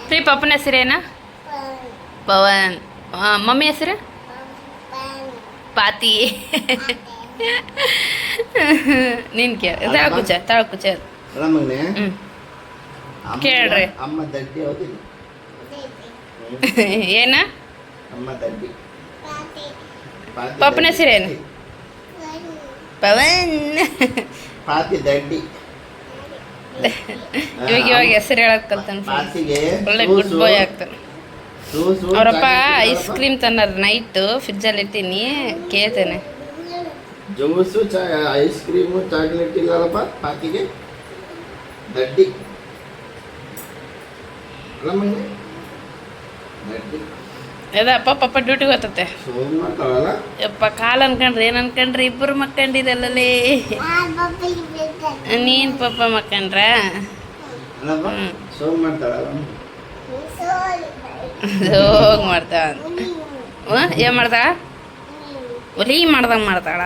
S2: ಪ್ರೀ ಪಪ್ಪನ ಹೆಸರೇನ ಪವನ್. ಮಮ್ಮಿ ಹೆಸರು? ಪಾತಿ. ನಿನ್ ಕೇಳ. ತಾಳಕುಚ ತಾಳಕುಚ ಕೇಳ್ರಿ.
S3: ಅಮ್ಮ ದಡ್ಡಿ
S2: ಏನ?
S3: ಅಮ್ಮ ದಡ್ಡಿ ಪಾತಿ
S2: ಪಪ್ಪನ
S3: ದಡ್ಡಿ.
S2: ಹೆಸರೇನು? ಪವನ್
S3: ಪಾತಿ ದಡ್ಡಿ
S2: ಇವಾಗ ಇವಾಗ ಹೆಸರು ಹೇಳಕ್ ಕಲ್ತಾನ
S3: ಪಾತಿಗೆ
S2: ಒಳ್ಳೆ
S3: ಸೂಸು-
S2: ಗುಡ್ ಬಾಯ್ ಆಗ್ತಾನೆ.
S3: ಸೂಸು
S2: ಅವರಪ್ಪ
S3: ಚಾಕ್ಲೇಟ್
S2: ಐಸ್ ಕ್ರೀಮ್ ತಂದಾರ ನೈಟು ಫ್ರಿಜ್ಜಲ್ಲಿ ಇಟ್ಟಿನಿ ಕೇಳ್ತೇನೆ.
S3: ಜ್ಯೂಸು ಚಾ ಐಸ್ ಕ್ರೀಮು ಚಾಕ್ಲೇಟ್ ಇಲ್ಲಲ್ಲಪ್ಪ ಪಾತಿಗೆ? ದಡ್ಡಿ. ಅಲ್ಲ ಮಗನೇ
S2: ಅದಪ್ಪ ಪಪ್ಪ ಡ್ಯೂಟಿಗೆ ಹೋಗ್ತತೆ. ಯಪ್ಪ ಕಾಲ್ ಅನ್ಕಂಡ್ರಿ ಏನ್ ಅನ್ಕೊಂಡ್ರಿ? ಇಬ್ಬರು ಮಕ್ಕಂಡಿದಲ್ಲೇ ನೀನ್ ಪಪ್ಪ ಮಕ್ಕಂಡ್ರ? ಹೋಗ್ ಮಾಡ್ತಾಳ ಹ್ಞೂ ಏನ್ ಮಾಡ್ತಾಳ? ಹುಲಿ ಮಾಡ್ದಂಗೆ ಮಾಡ್ತಾಳ?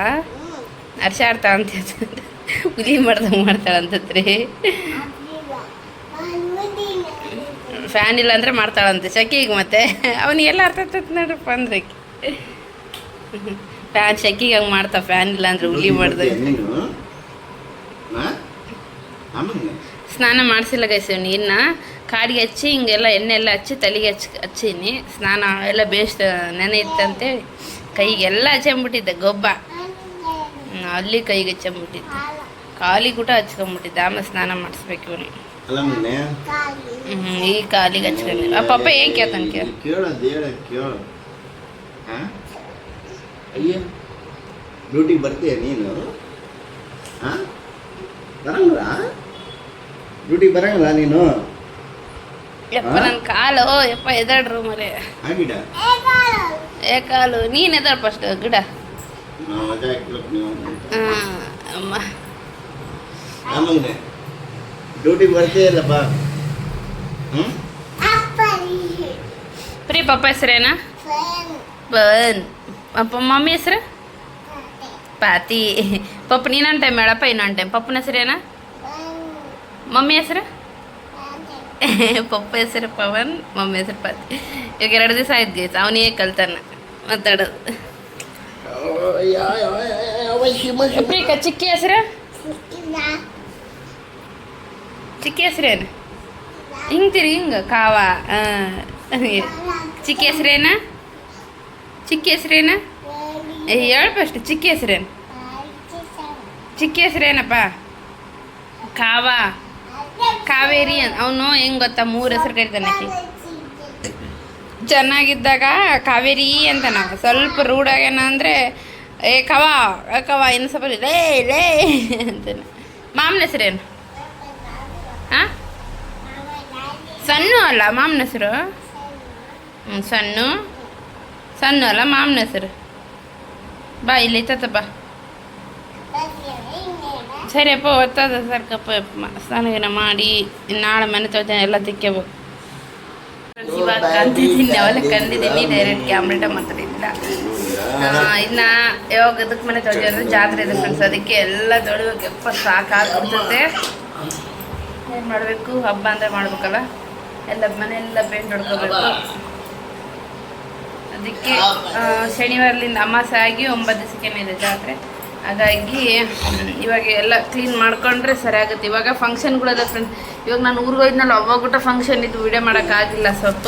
S2: ಅರ್ಶಾಡ್ತಾಳ ಅಂತ ಹೇಳ್ತಾರೆ. ಹುಲಿ ಮಾಡ್ದಂಗೆ ಮಾಡ್ತಾಳ ಅಂತತ್ರಿ ಫ್ಯಾನ್ ಇಲ್ಲ ಅಂದ್ರೆ ಮಾಡ್ತಾಳಂತೆ. ಶಕಿಗೆ ಮತ್ತೆ. ಅವನಿಗೆಲ್ಲ ಅರ್ಥ ಆಗ್ತೈತೆ ನೋಡ್ರಪ್ಪ ಅಂದ್ರೆ. ಫ್ಯಾನ್ ಶಕಿಗೆ ಹಂಗೆ ಮಾಡ್ತಾ ಫ್ಯಾನ್ ಇಲ್ಲ ಅಂದ್ರೆ ಹುಲಿ
S3: ಮಾಡ್ದ?
S2: ಸ್ನಾನ ಮಾಡಿಸಿಲ್ಲ ಗೈಸ್ ನೀರನ್ನ ಕಾಡಿಗೆ ಹಚ್ಚಿ ಹಿಂಗೆಲ್ಲ ಎಣ್ಣೆ ಎಲ್ಲ ಹಚ್ಚಿ ತಲೆಗೆ ಹಚ್ಚಿ ಹಚ್ಚೀನಿ. ಸ್ನಾನ ಎಲ್ಲ ಬೇಸ್ಟ್ ನೆನೆ ಇತ್ತಂತೆ ಕೈಗೆಲ್ಲ ಹಚ್ಚಂಬಿಟ್ಟಿದ್ದೆ ಗೊಬ್ಬ. ಅಲ್ಲಿ ಕೈಗೆ ಹಚ್ಚಂಬಿಟ್ಟಿದ್ದೆ ಕಾಲಿಗೆ ಕೂಡ ಹಚ್ಕೊಂಡ್ಬಿಟ್ಟಿದ್ದೆ ಆಮೇಲೆ ಸ್ನಾನ ಮಾಡಿಸ್ಬೇಕು ಇವನು. ಹ್ಞೂ ಈ ಕಾಲಿಗೆ ಹಚ್ಕೊಂಡಿಲ್ಲ. ಪಾಪ ಏನ್ ಕೇಳ್ತಾನೆ ಕೇಳ.
S3: ಅಯ್ಯ ಡ್ಯೂಟಿಗೆ ಬರ್ತೀಯ ನೀನು? ಹಾ ಬರಂಗಿಲ್ಲ ಡ್ಯೂಟಿಗೆ ಬರಂಗಿಲ್ಲ ನೀನು?
S2: ಯಪ್ಪ ನನ್ನ ಕಾಲು ಯಪ್ಪ ಎದಾಡ್ರು ಮರೆ.
S3: ಗಿಡ?
S2: ಏ ಕಾಲು ನೀನು ಎದಾಡ್ ಫಸ್ಟ್ ಗಿಡ. ಹಾಂ ಅಮ್ಮ.
S3: ಆಮೇಲೆ ಡ್ಯೂಟಿಗೆ ಬರ್ತೀಯಲ್ಲಪ್ಪ ಹ್ಞೂ
S2: ಪ್ರೀ ಪಪ್ಪ ಹೆಸರೇನಾ ಬನ್ ಅಪ್ಪ ಮಮ್ಮಿ ಹೆಸರು ಪಾತಿ ಪಪ್ಪ ನೀನೊಂದು ಟೈಮ್ ಹೇಳಪ್ಪ ಇನ್ನೊಂದು ಟೈಮ್ ಪಪ್ಪನ ಹೆಸರೇನಾ ಮಮ್ಮಿ ಹೆಸರು ಪಪ್ಪ ಹೆಸರು ಪವನ್ ಮಮ್ಮಿ ಹೆಸರು ಪಾತಿ ಇವಾಗ ಎರಡು ದಿವಸ ಆಯ್ತು ಗೈಸ್ ಅವನಿಗೆ ಕಲ್ತಾನ ಮಾತಾಡೋದು ಪ್ರೀಕ ಚಿಕ್ಕಿ ಹೆಸರು ಚಿಕ್ಕಿ ಹೆಸರೇನು ಹಿಂಗೆ. ಹಿಂಗೆ ಕಾವ ಚಿಕ್ಕ ಹೆಸ್ರೇನ ಚಿಕ್ಕ ಹೆಸ್ರೇನ ಹೇಳು ಫಸ್ಟ್ ಚಿಕ್ಕ ಹೆಸರೇನು ಚಿಕ್ಕಿ ಹೆಸ್ರೇನಪ್ಪ ಕಾವ. ಕಾವೇರಿ ಅವನು ಹೆಂಗೆ ಗೊತ್ತಾ? ಮೂರು ಹೆಸರು ಕರಿತಾನೆ ಚೆನ್ನಾಗಿದ್ದಾಗ ಕಾವೇರಿ ಅಂತ ನಾವು. ಸ್ವಲ್ಪ ರೂಢಾಗೇನ ಅಂದರೆ, ಏ, ಕವಾ ಕವಾ, ಇನ್ನು ಸ್ವಲ್ಪ ಲೇ ಲೇ, ಅಂತಾನೆ. ಮಾಮನ ಹೆಸರೇನು ಹಾಂ ಸಣ್ಣ ಅಲ್ಲ ಮಾಮನ ಹೆಸರು? ಹ್ಞೂ ಸಣ್ಣ ಸಣ್ಣ ಅಲ್ಲ ಮಾಮನ ಹೆಸರು. ಬಾ ಇಲ್ಲಿ ಬಾ. ಸರಿಯಪ್ಪ ಒತ್ತದ ಸರ್ಕಪ್ಪ ಸ್ನಾನ ಮಾಡಿ ನಾಳೆ ಮನೆ ತೊಳ್ತೇನೆ ಎಲ್ಲ ತಿಕ್ಕಬೇಕು ಇವಾಗ ಕಂತಿದ್ದೀನಿ ಅವೆಲ್ಲ ಕಂದಿದ್ದೀನಿ ಡೈರೆಕ್ಟ್ ಕ್ಯಾಮ್ರಾ ಮಾತಾಡಿಲ್ಲ ಇನ್ನ ಯಾವಾಗ ಅದಕ್ಕೆ ಮನೆ ತೊಳ್ತೀವಿ ಅಂದ್ರೆ ಜಾತ್ರೆ ಇದೆ ಫ್ರೆಂಡ್ಸ್ ಅದಕ್ಕೆ ಎಲ್ಲ ತೊಳಿಬೇಕು ಎಪ್ಪ ಸಾಕಾಗ್ಬಿಡ್ತೈತೆ. ಏನು ಮಾಡಬೇಕು? ಹಬ್ಬ ಅಂದ್ರೆ ಮಾಡ್ಬೇಕಲ್ಲ? ಎಲ್ಲ ಮನೆಯೆಲ್ಲ ಪೇಂಟ್ ಹೊಡ್ಕೋಬೇಕು. ಅದಕ್ಕೆ ಶನಿವಾರದಿಂದ ಅಮಾಸೆ ಆಗಿ ಒಂಬತ್ತು ದಿವಸಕ್ಕೇನೆ ಇದೆ ಜಾತ್ರೆ. ಹಾಗಾಗಿ ಇವಾಗ ಎಲ್ಲ ಕ್ಲೀನ್ ಮಾಡ್ಕೊಂಡ್ರೆ ಸರಿ ಆಗುತ್ತೆ. ಇವಾಗ ಫಂಕ್ಷನ್ಗಳೆಲ್ಲ ಫ್ರೆಂಡ್ ಇವಾಗ ನಾನು ಊರಿಗೆ ಹೋಯ್ನಲ್ಲ ಅವಾಗ ಊಟ ಫಂಕ್ಷನ್ ಇದ್ದು ವಿಡಿಯೋ ಮಾಡೋಕ್ಕಾಗಿಲ್ಲ ಸ್ವಲ್ಪ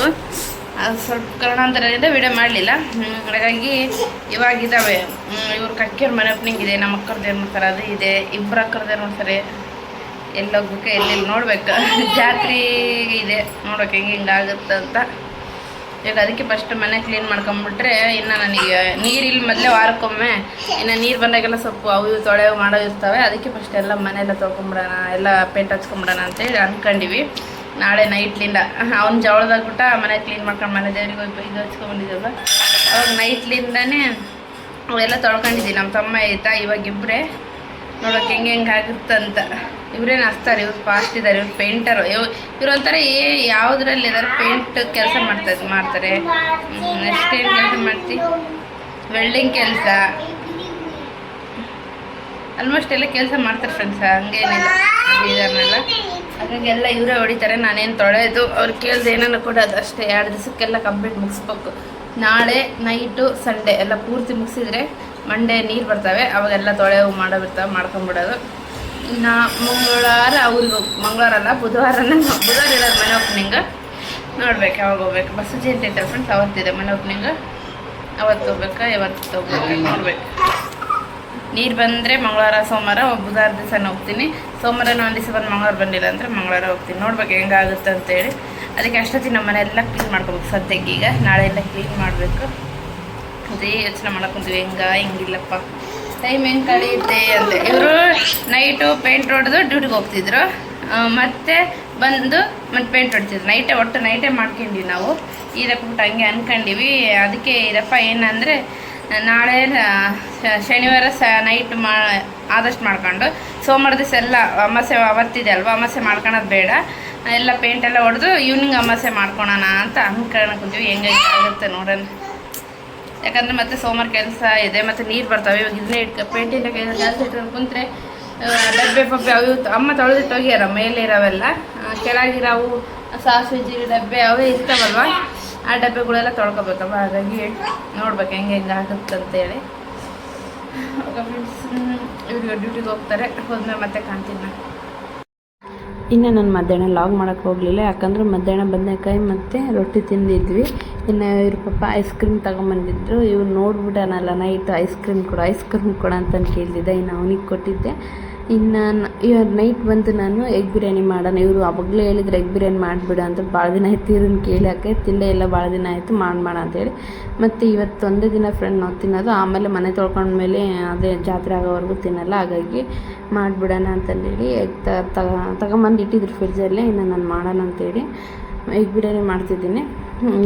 S2: ಸ್ವಲ್ಪ ಕಾರಣಾಂತರದಿಂದ ವಿಡಿಯೋ ಮಾಡಲಿಲ್ಲ. ಹಾಗಾಗಿ ಇವಾಗ ಇದಾವೆ. ಇವ್ರ ಕಕ್ಕಿಯವ್ರ ಮನೆ ಓಪನಿಂಗ್ ಇದೆ ನಮ್ಮ ಅಕ್ಕರ್ದು ಏನು ಮಾಡ್ತಾರೆ ಅದು ಇದೆ ಇಬ್ಬರು ಅಕ್ಕರ್ದು ಏನು ಮಾಡ್ತಾರೆ ಎಲ್ಲಿ ಹೋಗ್ಬೇಕು ಎಲ್ಲೆಲ್ಲಿ ನೋಡ್ಬೇಕು? ಜಾತ್ರೆ ಇದೆ, ನೋಡೋಕೆ ಹೆಂಗೆ ಹಿಂಗೆ ಆಗುತ್ತೆ ಅಂತ. ಇವಾಗ ಅದಕ್ಕೆ ಫಸ್ಟ್ ಮನೆ ಕ್ಲೀನ್ ಮಾಡ್ಕೊಂಬಿಟ್ರೆ, ಇನ್ನು ನನಗೆ ನೀರಿಲ್ಲ ಮೊದಲೇ ವಾರಕ್ಕೊಮ್ಮೆ, ಇನ್ನು ನೀರು ಬಂದಾಗೆಲ್ಲ ಸ್ವಲ್ಪ ಅವು ತೊಳೆ ಮಾಡೋ ಇರ್ತವೆ. ಅದಕ್ಕೆ ಫಸ್ಟ್ ಎಲ್ಲ ಮನೆ ಎಲ್ಲ ತೊಳ್ಕೊಂಬಿಡೋಣ, ಎಲ್ಲ ಪೇಂಟ್ ಹಚ್ಕೊಂಬಿಡೋಣ ಅಂತೇಳಿ ಅಂದ್ಕೊಂಡಿವಿ ನಾಳೆ ನೈಟ್ಲಿಂದ ಅವ್ನ ಜವಳದಾಗ್ಬಿಟ್ಟ ಮನೆ ಕ್ಲೀನ್ ಮಾಡ್ಕೊಂಡು ಮನೆ ದೇವ್ರಿಗೆ ಹೋಗಿ ಇದು ಹಚ್ಕೊಂಬಂದಿದ್ದಲ್ಲ ಅವಾಗ ನೈಟ್ಲಿಂದನೇ ಅವೆಲ್ಲ ತೊಳ್ಕೊಂಡಿದ್ದೀನಿ ನಮ್ಮ ತಮ್ಮ ಆಯ್ತಾ ಇವಾಗ ಇಬ್ಬರೇ ನೋಡೋಕೆ ಹೆಂಗೆ ಹೆಂಗೆ ಆಗುತ್ತಂತ. ಇವ್ರೇನು ಹಚ್ತಾರೆ ಇವ್ರು ಫಾಸ್ಟ್ ಇದ್ದಾರೆ ಇವ್ರು ಪೇಂಟರು ಇವ್ ಇವ್ರು ಒಂಥರ ಏ ಯಾವುದ್ರಲ್ಲಿ ಇದಾರೆ ಪೇಂಟ್ ಕೆಲಸ ಮಾಡ್ತಾರೆ. ಮಾಡ್ತಾರೆ ನೆಕ್ಸ್ಟ್ ಏನು ಕೆಲಸ ಮಾಡ್ತಿ? ವೆಲ್ಡಿಂಗ್ ಕೆಲಸ. ಆಲ್ಮೋಸ್ಟ್ ಎಲ್ಲ ಕೆಲಸ ಮಾಡ್ತಾರೆ ಫ್ರೆಂಡ್ಸ್ ಹಂಗೇನಿಲ್ಲ ಇದನ್ನೆಲ್ಲ ಹಾಗಾಗಿ ಎಲ್ಲ ಇವರೇ ಹೊಡಿತಾರೆ, ನಾನೇನು ತೊಳೆಯೋದು ಅವ್ರು ಕೇಳ್ದು ಏನಾನ ಕೂಡ ಅದು ಅಷ್ಟೇ ಎರಡು ದಿವಸಕ್ಕೆಲ್ಲ ಕಂಪ್ಲೀಟ್ ಮುಗಿಸ್ಬೇಕು. ನಾಳೆ ನೈಟು ಸಂಡೇ ಎಲ್ಲ ಪೂರ್ತಿ ಮುಗಿಸಿದ್ರೆ ಮಂಡೇ ನೀರು ಬರ್ತವೆ. ಅವಾಗೆಲ್ಲ ತೊಳೆವು ಮಾಡೋ ಬಿಡ್ತಾವೆ ಮಾಡ್ಕೊಂಬಿಡೋದು. ಇನ್ನು ಮಂಗಳವಾರ ಅವ್ರಿಗೆ ಹೋಗಿ ಮಂಗಳವಾರ ಅಲ್ಲ ಬುಧವಾರನ ಬುಧವಾರ ಇರೋದು ಮನೆ ಓಪನಿಂಗ್ ನೋಡ್ಬೇಕು, ಯಾವಾಗ ಹೋಗ್ಬೇಕು. ಬಸ್ ಜಯಂತಿ ಐತೆ ಫ್ರೆಂಡ್ಸ್ ಅವತ್ತಿದೆ ಮನೆ ಓಪನಿಂಗ್ ಅವತ್ತು ಹೋಗ್ಬೇಕಾ, ಯಾವತ್ತು ಹೋಗ್ಬೇಕು ನೋಡ್ಬೇಕು. ನೀರು ಬಂದರೆ ಮಂಗಳವಾರ, ಸೋಮವಾರ, ಬುಧವಾರ ದಿವಸ ಹೋಗ್ತೀನಿ. ಸೋಮವಾರ ಒಂದು ದಿವಸ ಬಂದು ಮಂಗಳವಾರ ಬಂದಿಲ್ಲ ಅಂದರೆ ಮಂಗಳವಾರ ಹೋಗ್ತೀನಿ. ನೋಡ್ಬೇಕು ಹೆಂಗಾಗುತ್ತೆ ಅಂತೇಳಿ ಅದಕ್ಕೆ ಅಷ್ಟೊತ್ತಿ ನಮ್ಮ ಮನೆಯೆಲ್ಲ ಕ್ಲೀನ್ ಮಾಡ್ಕೋಬೇಕು. ಸದ್ಯಕ್ಕೆ ಈಗ ನಾಳೆ ಎಲ್ಲ ಕ್ಲೀನ್ ಮಾಡಬೇಕು. ಅದೇ ಯೋಚನೆ ಮಾಡ್ಕೊತೀವಿ ಕುಂತೀವಿ. ಹೆಂಗ, ಹೆಂಗಿಲ್ಲಪ್ಪ. ಟೈಮ್ ಹೆಂಗೆ ಕಳೆಯುತ್ತೆ ಅಂತ ಇವರು ನೈಟು ಪೇಂಟ್ ಹೊಡೆದು ಡ್ಯೂಟಿಗೆ ಹೋಗ್ತಿದ್ರು. ಮತ್ತೆ ಬಂದು ಮತ್ತೆ ಪೇಂಟ್ ಹೊಡ್ತಿದ್ರು. ನೈಟೇ ಒಟ್ಟು ನೈಟೇ ಮಾಡ್ಕೊಂಡ್ವಿ ನಾವು. ಈರಪ್ಪ ಹಂಗೆ ಅನ್ಕೊಂಡಿವಿ. ಅದಕ್ಕೆ ಈರಪ್ಪ ಏನಂದರೆ, ನಾಳೆ ಶನಿವಾರ ಸ ನೈಟ್ ಮಾ, ಆದಷ್ಟು ಮಾಡ್ಕೊಂಡು ಸೋಮವಾರ ದಿವಸ ಎಲ್ಲ ಅಮಾಸೆ ಅವತ್ತಿದೆ ಅಲ್ವಾ, ಅಮಾಸೆ ಮಾಡ್ಕೊಳೋದು ಬೇಡ. ಎಲ್ಲ ಪೇಂಟ್ ಎಲ್ಲ ಹೊಡೆದು ಈವ್ನಿಂಗ್ ಅಮಾಸೆ ಮಾಡ್ಕೊಳೋಣ ಅಂತ ಅನ್ಕೊಳ್ಳ ಕುಂತೀವಿ. ಹೆಂಗೆ ಆಗುತ್ತೆ ನೋಡೋಣ. ಯಾಕಂದ್ರೆ ಮತ್ತೆ ಸೋಮವಾರ ಕೆಲಸ ಇದೆ, ಮತ್ತೆ ನೀರು ಬರ್ತಾವೆ. ಇವಾಗ ಇದನ್ನೇ ಇಟ್ಕ, ಪೇಂಟಿಂದ ಕೆಲಸ ಇಟ್ಕೊಂಡು ಕುಂತ್ರೆ ಡಬ್ಬೆ ಪಬ್ಬೆ ಅವು ಅಮ್ಮ ತೊಳೆದಿಟ್ಟು ಹೋಗ್ಯಾರ, ಮೇಲೆ ಇರೋವೆಲ್ಲ. ಕೆಳಗಿರೋವು ಸಾಸಿವೆ ಜೀವಿ ಡಬ್ಬೆ, ಅವೇ ಇರ್ತಾವಲ್ವ? ಆ ಡಬ್ಬೆಗಳೆಲ್ಲ ತೊಳ್ಕೊಬೇಕಲ್ವ ಹಾಗಾಗಿ ನೋಡ್ಬೇಕು ಹೆಂಗೆ ಹೆಂಗೆ ಆಗುತ್ತೆ ಅಂತೇಳಿ ಫ್ರೆಂಡ್ಸ್ ಇವ್ರಿಗೆ ಡ್ಯೂಟಿಗೆ ಹೋಗ್ತಾರೆ. ಹೋದ್ಮೇಲೆ ಮತ್ತೆ ಕಾಣ್ತೀನಿ ನಾನು.
S1: ಇನ್ನು ನಾನು ಮಧ್ಯಾಹ್ನ ಲಾಗ್ ಮಾಡೋಕ್ಕೆ ಹೋಗಲಿಲ್ಲ, ಯಾಕಂದ್ರೆ ಮಧ್ಯಾಹ್ನ ಬದನೆಕಾಯಿ ಮತ್ತು ರೊಟ್ಟಿ ತಿಂದಿದ್ವಿ. ಇನ್ನು ಇವ್ರ ಪಾಪ ಐಸ್ ಕ್ರೀಮ್ ತಗೊಂಬಂದಿದ್ರು. ಇವ್ರು ನೋಡ್ಬಿಟ್ಟನಲ್ಲ ನೈಟ್ ಐಸ್ ಕ್ರೀಮ್ ಕೊಡು ಐಸ್ ಕ್ರೀಮ್ ಕೊಡು ಅಂತಂದು ಕೇಳ್ತಿದ್ದೆ ಇನ್ನು ಅವನಿಗೆ ಕೊಟ್ಟಿದ್ದೆ. ಇನ್ನು ಇವಾಗ ನೈಟ್ ಬಂದು ನಾನು ಎಗ್ ಬಿರಿಯಾನಿ ಮಾಡೋಣ. ಇವರು ಅವಾಗಲೇ ಹೇಳಿದ್ರು ಎಗ್ ಬಿರಿಯಾನಿ ಮಾಡಿಬಿಡು ಅಂತ. ಭಾಳ ದಿನ ಆಯ್ತು ಇವ್ರನ್ನ ಕೇಳೋಕ್ಕೆ ತಿಂದೆ ಇಲ್ಲ ಭಾಳ ದಿನ ಆಯಿತು, ಮಾಡಿ ಮಾಡ ಅಂತೇಳಿ ಮತ್ತು ಇವತ್ತು ಒಂದೇ ದಿನ ಫ್ರೆಂಡ್ ನಾವು ತಿನ್ನೋದು, ಆಮೇಲೆ ಮನೆ ತೊಳ್ಕೊಂಡ್ಮೇಲೆ ಅದೇ ಜಾತ್ರೆ ಆಗೋವರೆಗೂ ತಿನ್ನಲ್ಲ. ಹಾಗಾಗಿ ಮಾಡಿಬಿಡೋಣ ಅಂತಂದೇಳಿ ಎಗ್ ತಗೊಂಬಂದು ಇಟ್ಟಿದ್ರು ಫ್ರಿಡ್ಜಲ್ಲೇ ಇನ್ನು ನಾನು ಮಾಡೋಣ ಅಂತೇಳಿ ಎಗ್ ಬಿರಿಯಾನಿ ಮಾಡ್ತಿದ್ದೀನಿ.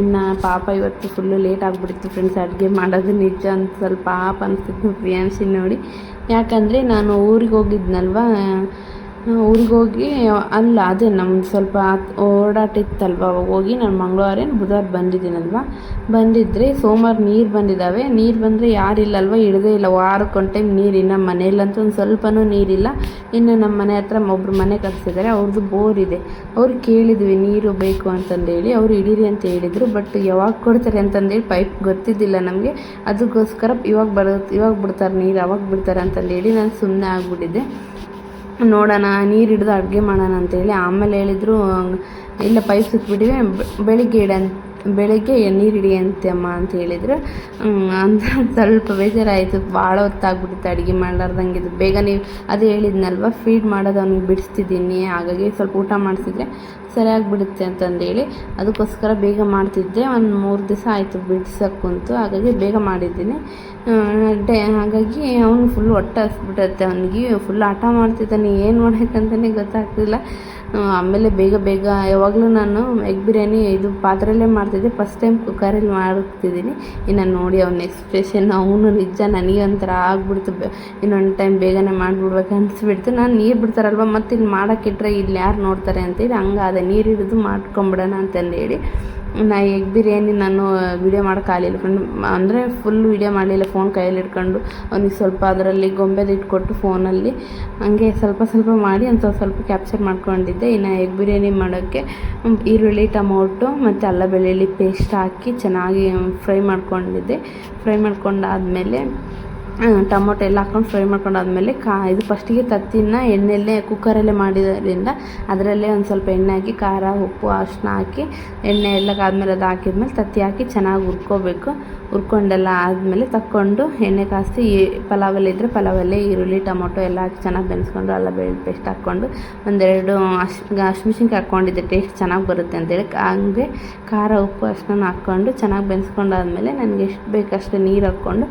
S1: ಇನ್ನು ಪಾಪ ಇವತ್ತು ಫುಲ್ಲು ಲೇಟ್ ಆಗಿಬಿಡ್ತು ಫ್ರೆಂಡ್ಸ್ ಅಡುಗೆ ಮಾಡೋದು ನಿಜ ಅಂತ ಸ್ವಲ್ಪ ಪಾಪ ಅನಿಸ್ತಿತ್ತು ಪ್ರಿಯಾಂಶಿ ನೋಡಿ. ಯಾಕಂದರೆ ನಾನು ಊರಿಗೆ ಹೋಗಿದ್ನಲ್ವ ಊರಿಗೆ ಹೋಗಿ, ಅಲ್ಲ, ಅದೇ ನಮ್ಮ ಸ್ವಲ್ಪ ಓಡಾಟ ಇತ್ತಲ್ವ, ಅವಾಗ ಹೋಗಿ ನಾನು ಮಂಗಳವಾರ ಬುಧವಾರ ಬಂದಿದ್ದೀನಲ್ವ? ಬಂದಿದ್ದರೆ ಸೋಮವಾರ ನೀರು ಬಂದಿದ್ದಾವೆ ನೀರು ಬಂದರೆ ಯಾರಿಲ್ಲಲ್ವ ಇಡದೇ ಇಲ್ಲ. ವಾರಕ್ಕೊಂದು ಟೈಮ್ ನೀರು ಇನ್ನು ಮನೆಯಲ್ಲಂತೂ ಒಂದು ಸ್ವಲ್ಪನೂ ನೀರಿಲ್ಲ ಇನ್ನು ನಮ್ಮ ಮನೆ ಹತ್ರ ಒಬ್ಬರು ಮನೆ ಕಟ್ಸಿದ್ದಾರೆ. ಅವ್ರದ್ದು ಬೋರ್ ಇದೆ. ಅವ್ರು ಕೇಳಿದ್ವಿ, ನೀರು ಬೇಕು ಅಂತಂದೇಳಿ. ಅವ್ರು ಇಡೀರಿ ಅಂತ ಹೇಳಿದರು. ಬಟ್ ಯಾವಾಗ ಕೊಡ್ತಾರೆ ಅಂತಂದೇಳಿ ಪೈಪ್ ಗೊತ್ತಿದ್ದಿಲ್ಲ ನಮಗೆ. ಅದಕ್ಕೋಸ್ಕರ ಇವಾಗ ಬರುತ್ತೆ ಇವಾಗ ಬಿಡ್ತಾರೆ ನೀರು, ಅವಾಗ ಬಿಡ್ತಾರೆ ಅಂತಂದೇಳಿ ನಾನು ಸುಮ್ಮನೆ ಆಗಿಬಿಟ್ಟಿದ್ದೆ. ನೋಡೋಣ ನೀರು ಹಿಡ್ದು ಅಡುಗೆ ಮಾಡೋಣ ಅಂತೇಳಿ ಆಮೇಲೆ ಹೇಳಿದರು ಇಲ್ಲ ಪೈಪ್ ಸಿಕ್ಬಿಟ್ಟಿದೆ ಬೆಳಿಗ್ಗೆ ಇಡ ಬೆಳಗ್ಗೆ ಎಣ್ಣೀರು ಹಿಡಿಯಂತೆ ಅಮ್ಮ ಅಂತ ಹೇಳಿದ್ರು. ಅಂತ ಸ್ವಲ್ಪ ಬೇಜಾರಾಯಿತು. ಭಾಳ ಹೊತ್ತಾಗ್ಬಿಟ್ಟಿತ್ತು ಅಡುಗೆ ಮಾಡಲಾರ್ದಂಗೆ ಇದು ಬೇಗ ನೀವು ಅದೇ ಹೇಳಿದ್ನಲ್ವ ಫೀಡ್ ಮಾಡೋದು ಅವ್ನಿಗೆ ಬಿಡಿಸ್ತಿದ್ದೀನಿ. ಹಾಗಾಗಿ ಸ್ವಲ್ಪ ಊಟ ಮಾಡಿಸಿದ್ರೆ ಸರಿಯಾಗಿಬಿಡುತ್ತೆ ಅಂತಂದೇಳಿ. ಅದಕ್ಕೋಸ್ಕರ ಬೇಗ ಮಾಡ್ತಿದ್ದೆ. ಒಂದು ಮೂರು ದಿವಸ ಆಯಿತು ಬಿಡಿಸೋಕ್ಕಂತೂ. ಹಾಗಾಗಿ ಬೇಗ ಮಾಡಿದ್ದೀನಿ. ಡೇ, ಹಾಗಾಗಿ ಅವನು ಫುಲ್ ಹೊಟ್ಟೆ ಹಸ್ಬಿಟ್ಟತ್ತೆ ಅವನಿಗೆ ಫುಲ್ ಆಟ ಮಾಡ್ತಿದ್ದಾನೆ. ಏನು ಮಾಡೋಕ್ಕಂತಲೇ ಗೊತ್ತಾಗ್ತಿಲ್ಲ. ಆಮೇಲೆ ಬೇಗ ಬೇಗ ಯಾವಾಗಲೂ ನಾನು ಎಗ್ ಬಿರಿಯಾನಿ ಇದು ಪಾತ್ರೆಯಲ್ಲೇ ಮಾಡ್ತಿದ್ದೆ. ಫಸ್ಟ್ ಟೈಮ್ ಕುಕ್ಕರಲ್ಲಿ ಮಾಡ್ತಿದ್ದೀನಿ. ಇನ್ನು ನೋಡಿ ಅವ್ನ ಎಕ್ಸ್ಪ್ರೆಷನ್ ಅವನು ನಿಜ ನನಗೆ ಒಂಥರ ಆಗ್ಬಿಡ್ತು. ಇನ್ನೊಂದು ಟೈಮ್ ಬೇಗನೆ ಮಾಡಿಬಿಡ್ಬೇಕು ಅನಿಸ್ಬಿಡ್ತು. ನಾನು ನೀರು ಬಿಡ್ತಾರಲ್ವ ಮತ್ತೆ ಇಲ್ಲಿ ಮಾಡೋಕ್ಕಿಟ್ರೆ ಇಲ್ಲಿ ಯಾರು ನೋಡ್ತಾರೆ ಅಂತೇಳಿ ಹಂಗಾದೆ ನೀರು ಹಿಡಿದು ಮಾಡ್ಕೊಂಬಿಡೋಣ ಅಂತಂದೇಳಿ. ನಾ ಎಗ್ ಬಿರಿಯಾನಿ ನಾನು ವಿಡಿಯೋ ಮಾಡೋಕ್ಕಾಗಲಿಲ್ಲ ಫ್ರೆಂಡ್ ಅಂದರೆ ಫುಲ್ ವಿಡಿಯೋ ಮಾಡಲಿಲ್ಲ ಫೋನ್ ಕೈಯಲ್ಲಿ ಇಟ್ಕೊಂಡು. ಅವ್ನಿಗೆ ಸ್ವಲ್ಪ ಅದರಲ್ಲಿ ಗೊಂಬೆದು ಇಟ್ಕೊಟ್ಟು ಫೋನಲ್ಲಿ ಹಂಗೆ ಸ್ವಲ್ಪ ಸ್ವಲ್ಪ ಮಾಡಿ ಒಂದು ಸ್ವಲ್ಪ ಸ್ವಲ್ಪ ಕ್ಯಾಪ್ಚರ್ ಮಾಡ್ಕೊಂಡಿದ್ದೆ. ಇನ್ನು ಎಗ್ ಬಿರಿಯಾನಿ ಮಾಡೋಕ್ಕೆ ಈರುಳ್ಳಿ, ಟೊಮೊಟೊ ಮತ್ತು ಅಲ್ಲ ಬೆಳ್ಳುಳ್ಳಿ ಪೇಸ್ಟ್ ಹಾಕಿ ಚೆನ್ನಾಗಿ ಫ್ರೈ ಮಾಡ್ಕೊಂಡಿದ್ದೆ. ಫ್ರೈ ಮಾಡ್ಕೊಂಡಾದಮೇಲೆ ಟೊಮೊಟೊ ಎಲ್ಲ ಹಾಕ್ಕೊಂಡು ಫ್ರೈ ಮಾಡ್ಕೊಂಡಾದ್ಮೇಲೆ ಕಾ ಇದು ಫಸ್ಟಿಗೆ ತತ್ತಿನ ಎಣ್ಣೆಯಲ್ಲೇ ಕುಕ್ಕರಲ್ಲೇ ಮಾಡಿದ್ರಿಂದ ಅದರಲ್ಲೇ ಒಂದು ಸ್ವಲ್ಪ ಎಣ್ಣೆ ಹಾಕಿ, ಖಾರ, ಉಪ್ಪು, ಅರಿಶಿನ ಹಾಕಿ, ಎಣ್ಣೆ ಎಲ್ಲ ಆದಮೇಲೆ ಅದು ಹಾಕಿದ್ಮೇಲೆ ತತ್ತಿ ಹಾಕಿ ಚೆನ್ನಾಗಿ ಹುರ್ಕೋಬೇಕು. ಹುರ್ಕೊಂಡೆಲ್ಲ ಆದಮೇಲೆ ತಕ್ಕೊಂಡು ಎಣ್ಣೆ ಕಾಯಿಸಿ ಪಲಾವಲ್ಲಿ ಇದ್ದರೆ ಪಲಾವಲ್ಲೇ ಈರುಳ್ಳಿ, ಟೊಮೊಟೊ ಎಲ್ಲ ಹಾಕಿ ಚೆನ್ನಾಗಿ ಬೆಳೆಸ್ಕೊಂಡು ಅಲ್ಲ ಬೆಳ್ಳಿ ಪೇಸ್ಟ್ ಹಾಕ್ಕೊಂಡು ಒಂದೆರಡು ಅಶ್ ಹಸಿಮೆಣ್ಸಿನ್ಕಾಯಿ ಹಾಕ್ಕೊಂಡಿದ್ದೆ ಟೇಸ್ಟ್ ಚೆನ್ನಾಗಿ ಬರುತ್ತೆ ಅಂತೇಳಿ. ಹಂಗೆ ಖಾರ, ಉಪ್ಪು ಅಷ್ಟನ್ನು ಹಾಕ್ಕೊಂಡು ಚೆನ್ನಾಗಿ ಬೆಳೆಸ್ಕೊಂಡಾದ್ಮೇಲೆ ನನಗೆ ಎಷ್ಟು ಬೇಕು ನೀರು ಹಾಕ್ಕೊಂಡು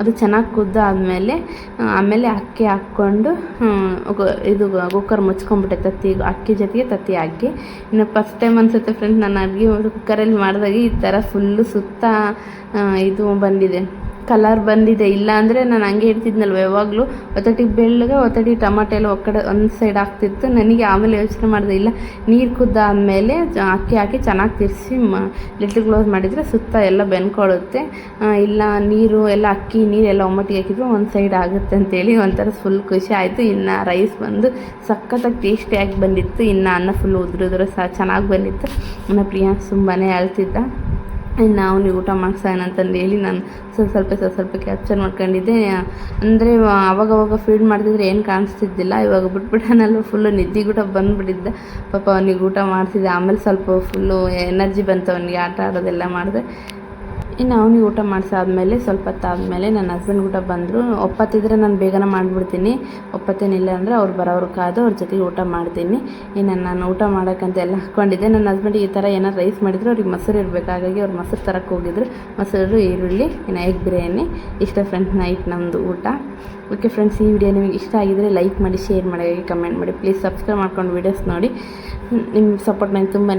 S1: ಅದು ಚೆನ್ನಾಗಿ ಕುದ್ದಾದಮೇಲೆ ಆಮೇಲೆ ಅಕ್ಕಿ ಹಾಕ್ಕೊಂಡು ಇದು ಕುಕ್ಕರ್ ಮುಚ್ಕೊಂಡ್ಬಿಟ್ಟೆ ತತ್ತಿ ಅಕ್ಕಿ ಜೊತೆಗೆ ತತ್ತಿ ಹಾಕಿ. ಇನ್ನು ಫಸ್ಟ್ ಟೈಮ್ ಅನಿಸುತ್ತೆ ಫ್ರೆಂಡ್ಸ್ ನಾನು ಅಡುಗೆ ಕುಕ್ಕರಲ್ಲಿ ಮಾಡಿದಾಗ ಈ ಥರ ಫುಲ್ಲು ಸುತ್ತ ಇದು ಬಂದಿದೆ. ಕಲರ್ ಬಂದಿದೆ, ಇಲ್ಲ ಅಂದರೆ ನಾನು ಹಂಗೆ ಇಡ್ತಿದ್ನಲ್ವ ಯಾವಾಗಲೂ? ಒತ್ತಟಿ ಬೆಳ್ಳಗೆ ಒತ್ತಟಿ ಟೊಮಾಟೊ ಎಲ್ಲ ಒಕ್ಕಡೆ ಒಂದು ಸೈಡ್ ಆಗ್ತಿತ್ತು ನನಗೆ ಆಮೇಲೆ ಯೋಚನೆ ಮಾಡಿದೆ, ಇಲ್ಲ, ನೀರು ಕುದ್ದಾದಮೇಲೆ ಅಕ್ಕಿ ಹಾಕಿ ಚೆನ್ನಾಗಿ ತಿರ್ಸಿ ಮ ಲಿಟ್ಲ್ ಕ್ಲೋಸ್ ಮಾಡಿದರೆ ಸುತ್ತ ಎಲ್ಲ ಬೆನ್ಕೊಳ್ಳುತ್ತೆ ಇಲ್ಲ, ನೀರು ಎಲ್ಲ ಅಕ್ಕಿ ನೀರೆಲ್ಲ ಒಮ್ಮಟ್ಟಿಗೆ ಹಾಕಿದ್ರು ಒಂದು ಸೈಡ್ ಆಗುತ್ತೆ ಅಂತೇಳಿ ಒಂಥರ ಫುಲ್ ಖುಷಿ ಆಯಿತು. ಇನ್ನು ರೈಸ್ ಬಂದು ಸಖತ್ತಾಗಿ ಟೇಸ್ಟಿಯಾಗಿ ಬಂದಿತ್ತು. ಇನ್ನು ಅನ್ನ ಫುಲ್ ಉದುರಿದ್ರೆ ಸಹ ಚೆನ್ನಾಗಿ ಬಂದಿತ್ತು. ನನ್ನ ಪ್ರಿಯಾಂಕ್ ತುಂಬಾ ಅಳ್ತಿದ್ದ. ಇನ್ನು ಅವ್ನಿಗೆ ಊಟ ಮಾಡಿಸೋಣ ಅಂತಂದು ಹೇಳಿ ನಾನು ಸ್ವಲ್ಪ ಸ್ವಲ್ಪ ಸ್ವಲ್ಪ ಸ್ವಲ್ಪ ಕ್ಯಾಪ್ಚರ್ ಮಾಡ್ಕೊಂಡಿದ್ದೆ. ಅಂದರೆ ಅವಾಗವಾಗ ಫೀಡ್ ಮಾಡ್ತಿದ್ರೆ ಏನು ಕಾಣಿಸ್ತಿದ್ದಿಲ್ಲ, ಇವಾಗ ಬಿಟ್ಬಿಟ್ಟನಲ್ಲ ಫುಲ್ಲು ಕೂಡ ಬಂದುಬಿಟ್ಟಿದ್ದೆ. ಪಾಪ ಅವನಿಗೆ ಊಟ ಮಾಡ್ತಿದ್ದೆ ಆಮೇಲೆ ಸ್ವಲ್ಪ ಫುಲ್ಲು ಎನರ್ಜಿ ಬಂತು ಅವನಿಗೆ, ಆಟ ಆಡೋದೆಲ್ಲ ಮಾಡಿದೆ. ಇನ್ನು ಅವನಿಗೆ ಊಟ ಮಾಡಿಸಾದ್ಮೇಲೆ ಸ್ವಲ್ಪ ಹೊತ್ತಾದ್ಮೇಲೆ ನನ್ನ ಹಸ್ಬೆಂಡ್ ಊಟ ಬಂದರು. ಒಪ್ಪತ್ತಿದ್ರೆ ನಾನು ಬೇಗನೆ ಮಾಡಿಬಿಡ್ತೀನಿ. ಒಪ್ಪತ್ತೇನಿಲ್ಲ ಅಂದರೆ ಅವ್ರು ಬರೋರು ಕಾದು ಅವ್ರ ಜೊತೆಗೆ ಊಟ ಮಾಡ್ತೀನಿ. ಇನ್ನು ನಾನು ಊಟ ಮಾಡೋಕ್ಕಂತ ಎಲ್ಲ ಹಾಕ್ಕೊಂಡಿದ್ದೆ ನನ್ನ ಹಸ್ಬೆಂಡಿಗೆ ಈ ಥರ ಏನಾರು ರೈಸ್ ಮಾಡಿದ್ರು, ಅವ್ರಿಗೆ ಮೊಸರು ಇರಬೇಕು. ಹಾಗಾಗಿ ಅವ್ರು ಮೊಸರು ತರಕ್ಕೆ ಹೋಗಿದ್ರು. ಮೊಸರು, ಈರುಳ್ಳಿ, ಇನ್ನು ಎಗ್ ಬಿರಿಯಾನಿ ಇಷ್ಟ ಫ್ರೆಂಡ್ಸ್ ನೈಟ್ ನಮ್ಮದು ಊಟ. ಓಕೆ ಫ್ರೆಂಡ್ಸ್ ಈ ವಿಡಿಯೋ ನಿಮಗೆ ಇಷ್ಟ ಆಗಿದರೆ ಲೈಕ್ ಮಾಡಿ ಶೇರ್ ಮಾಡಿ ಕಮೆಂಟ್ ಮಾಡಿ. ಪ್ಲೀಸ್ ಸಬ್ಸ್ಕ್ರೈಬ್ ಮಾಡ್ಕೊಂಡು ವೀಡಿಯೋಸ್ ನೋಡಿ. ನಿಮ್ಮ ಸಪೋರ್ಟ್ ನನಗೆ ತುಂಬಾ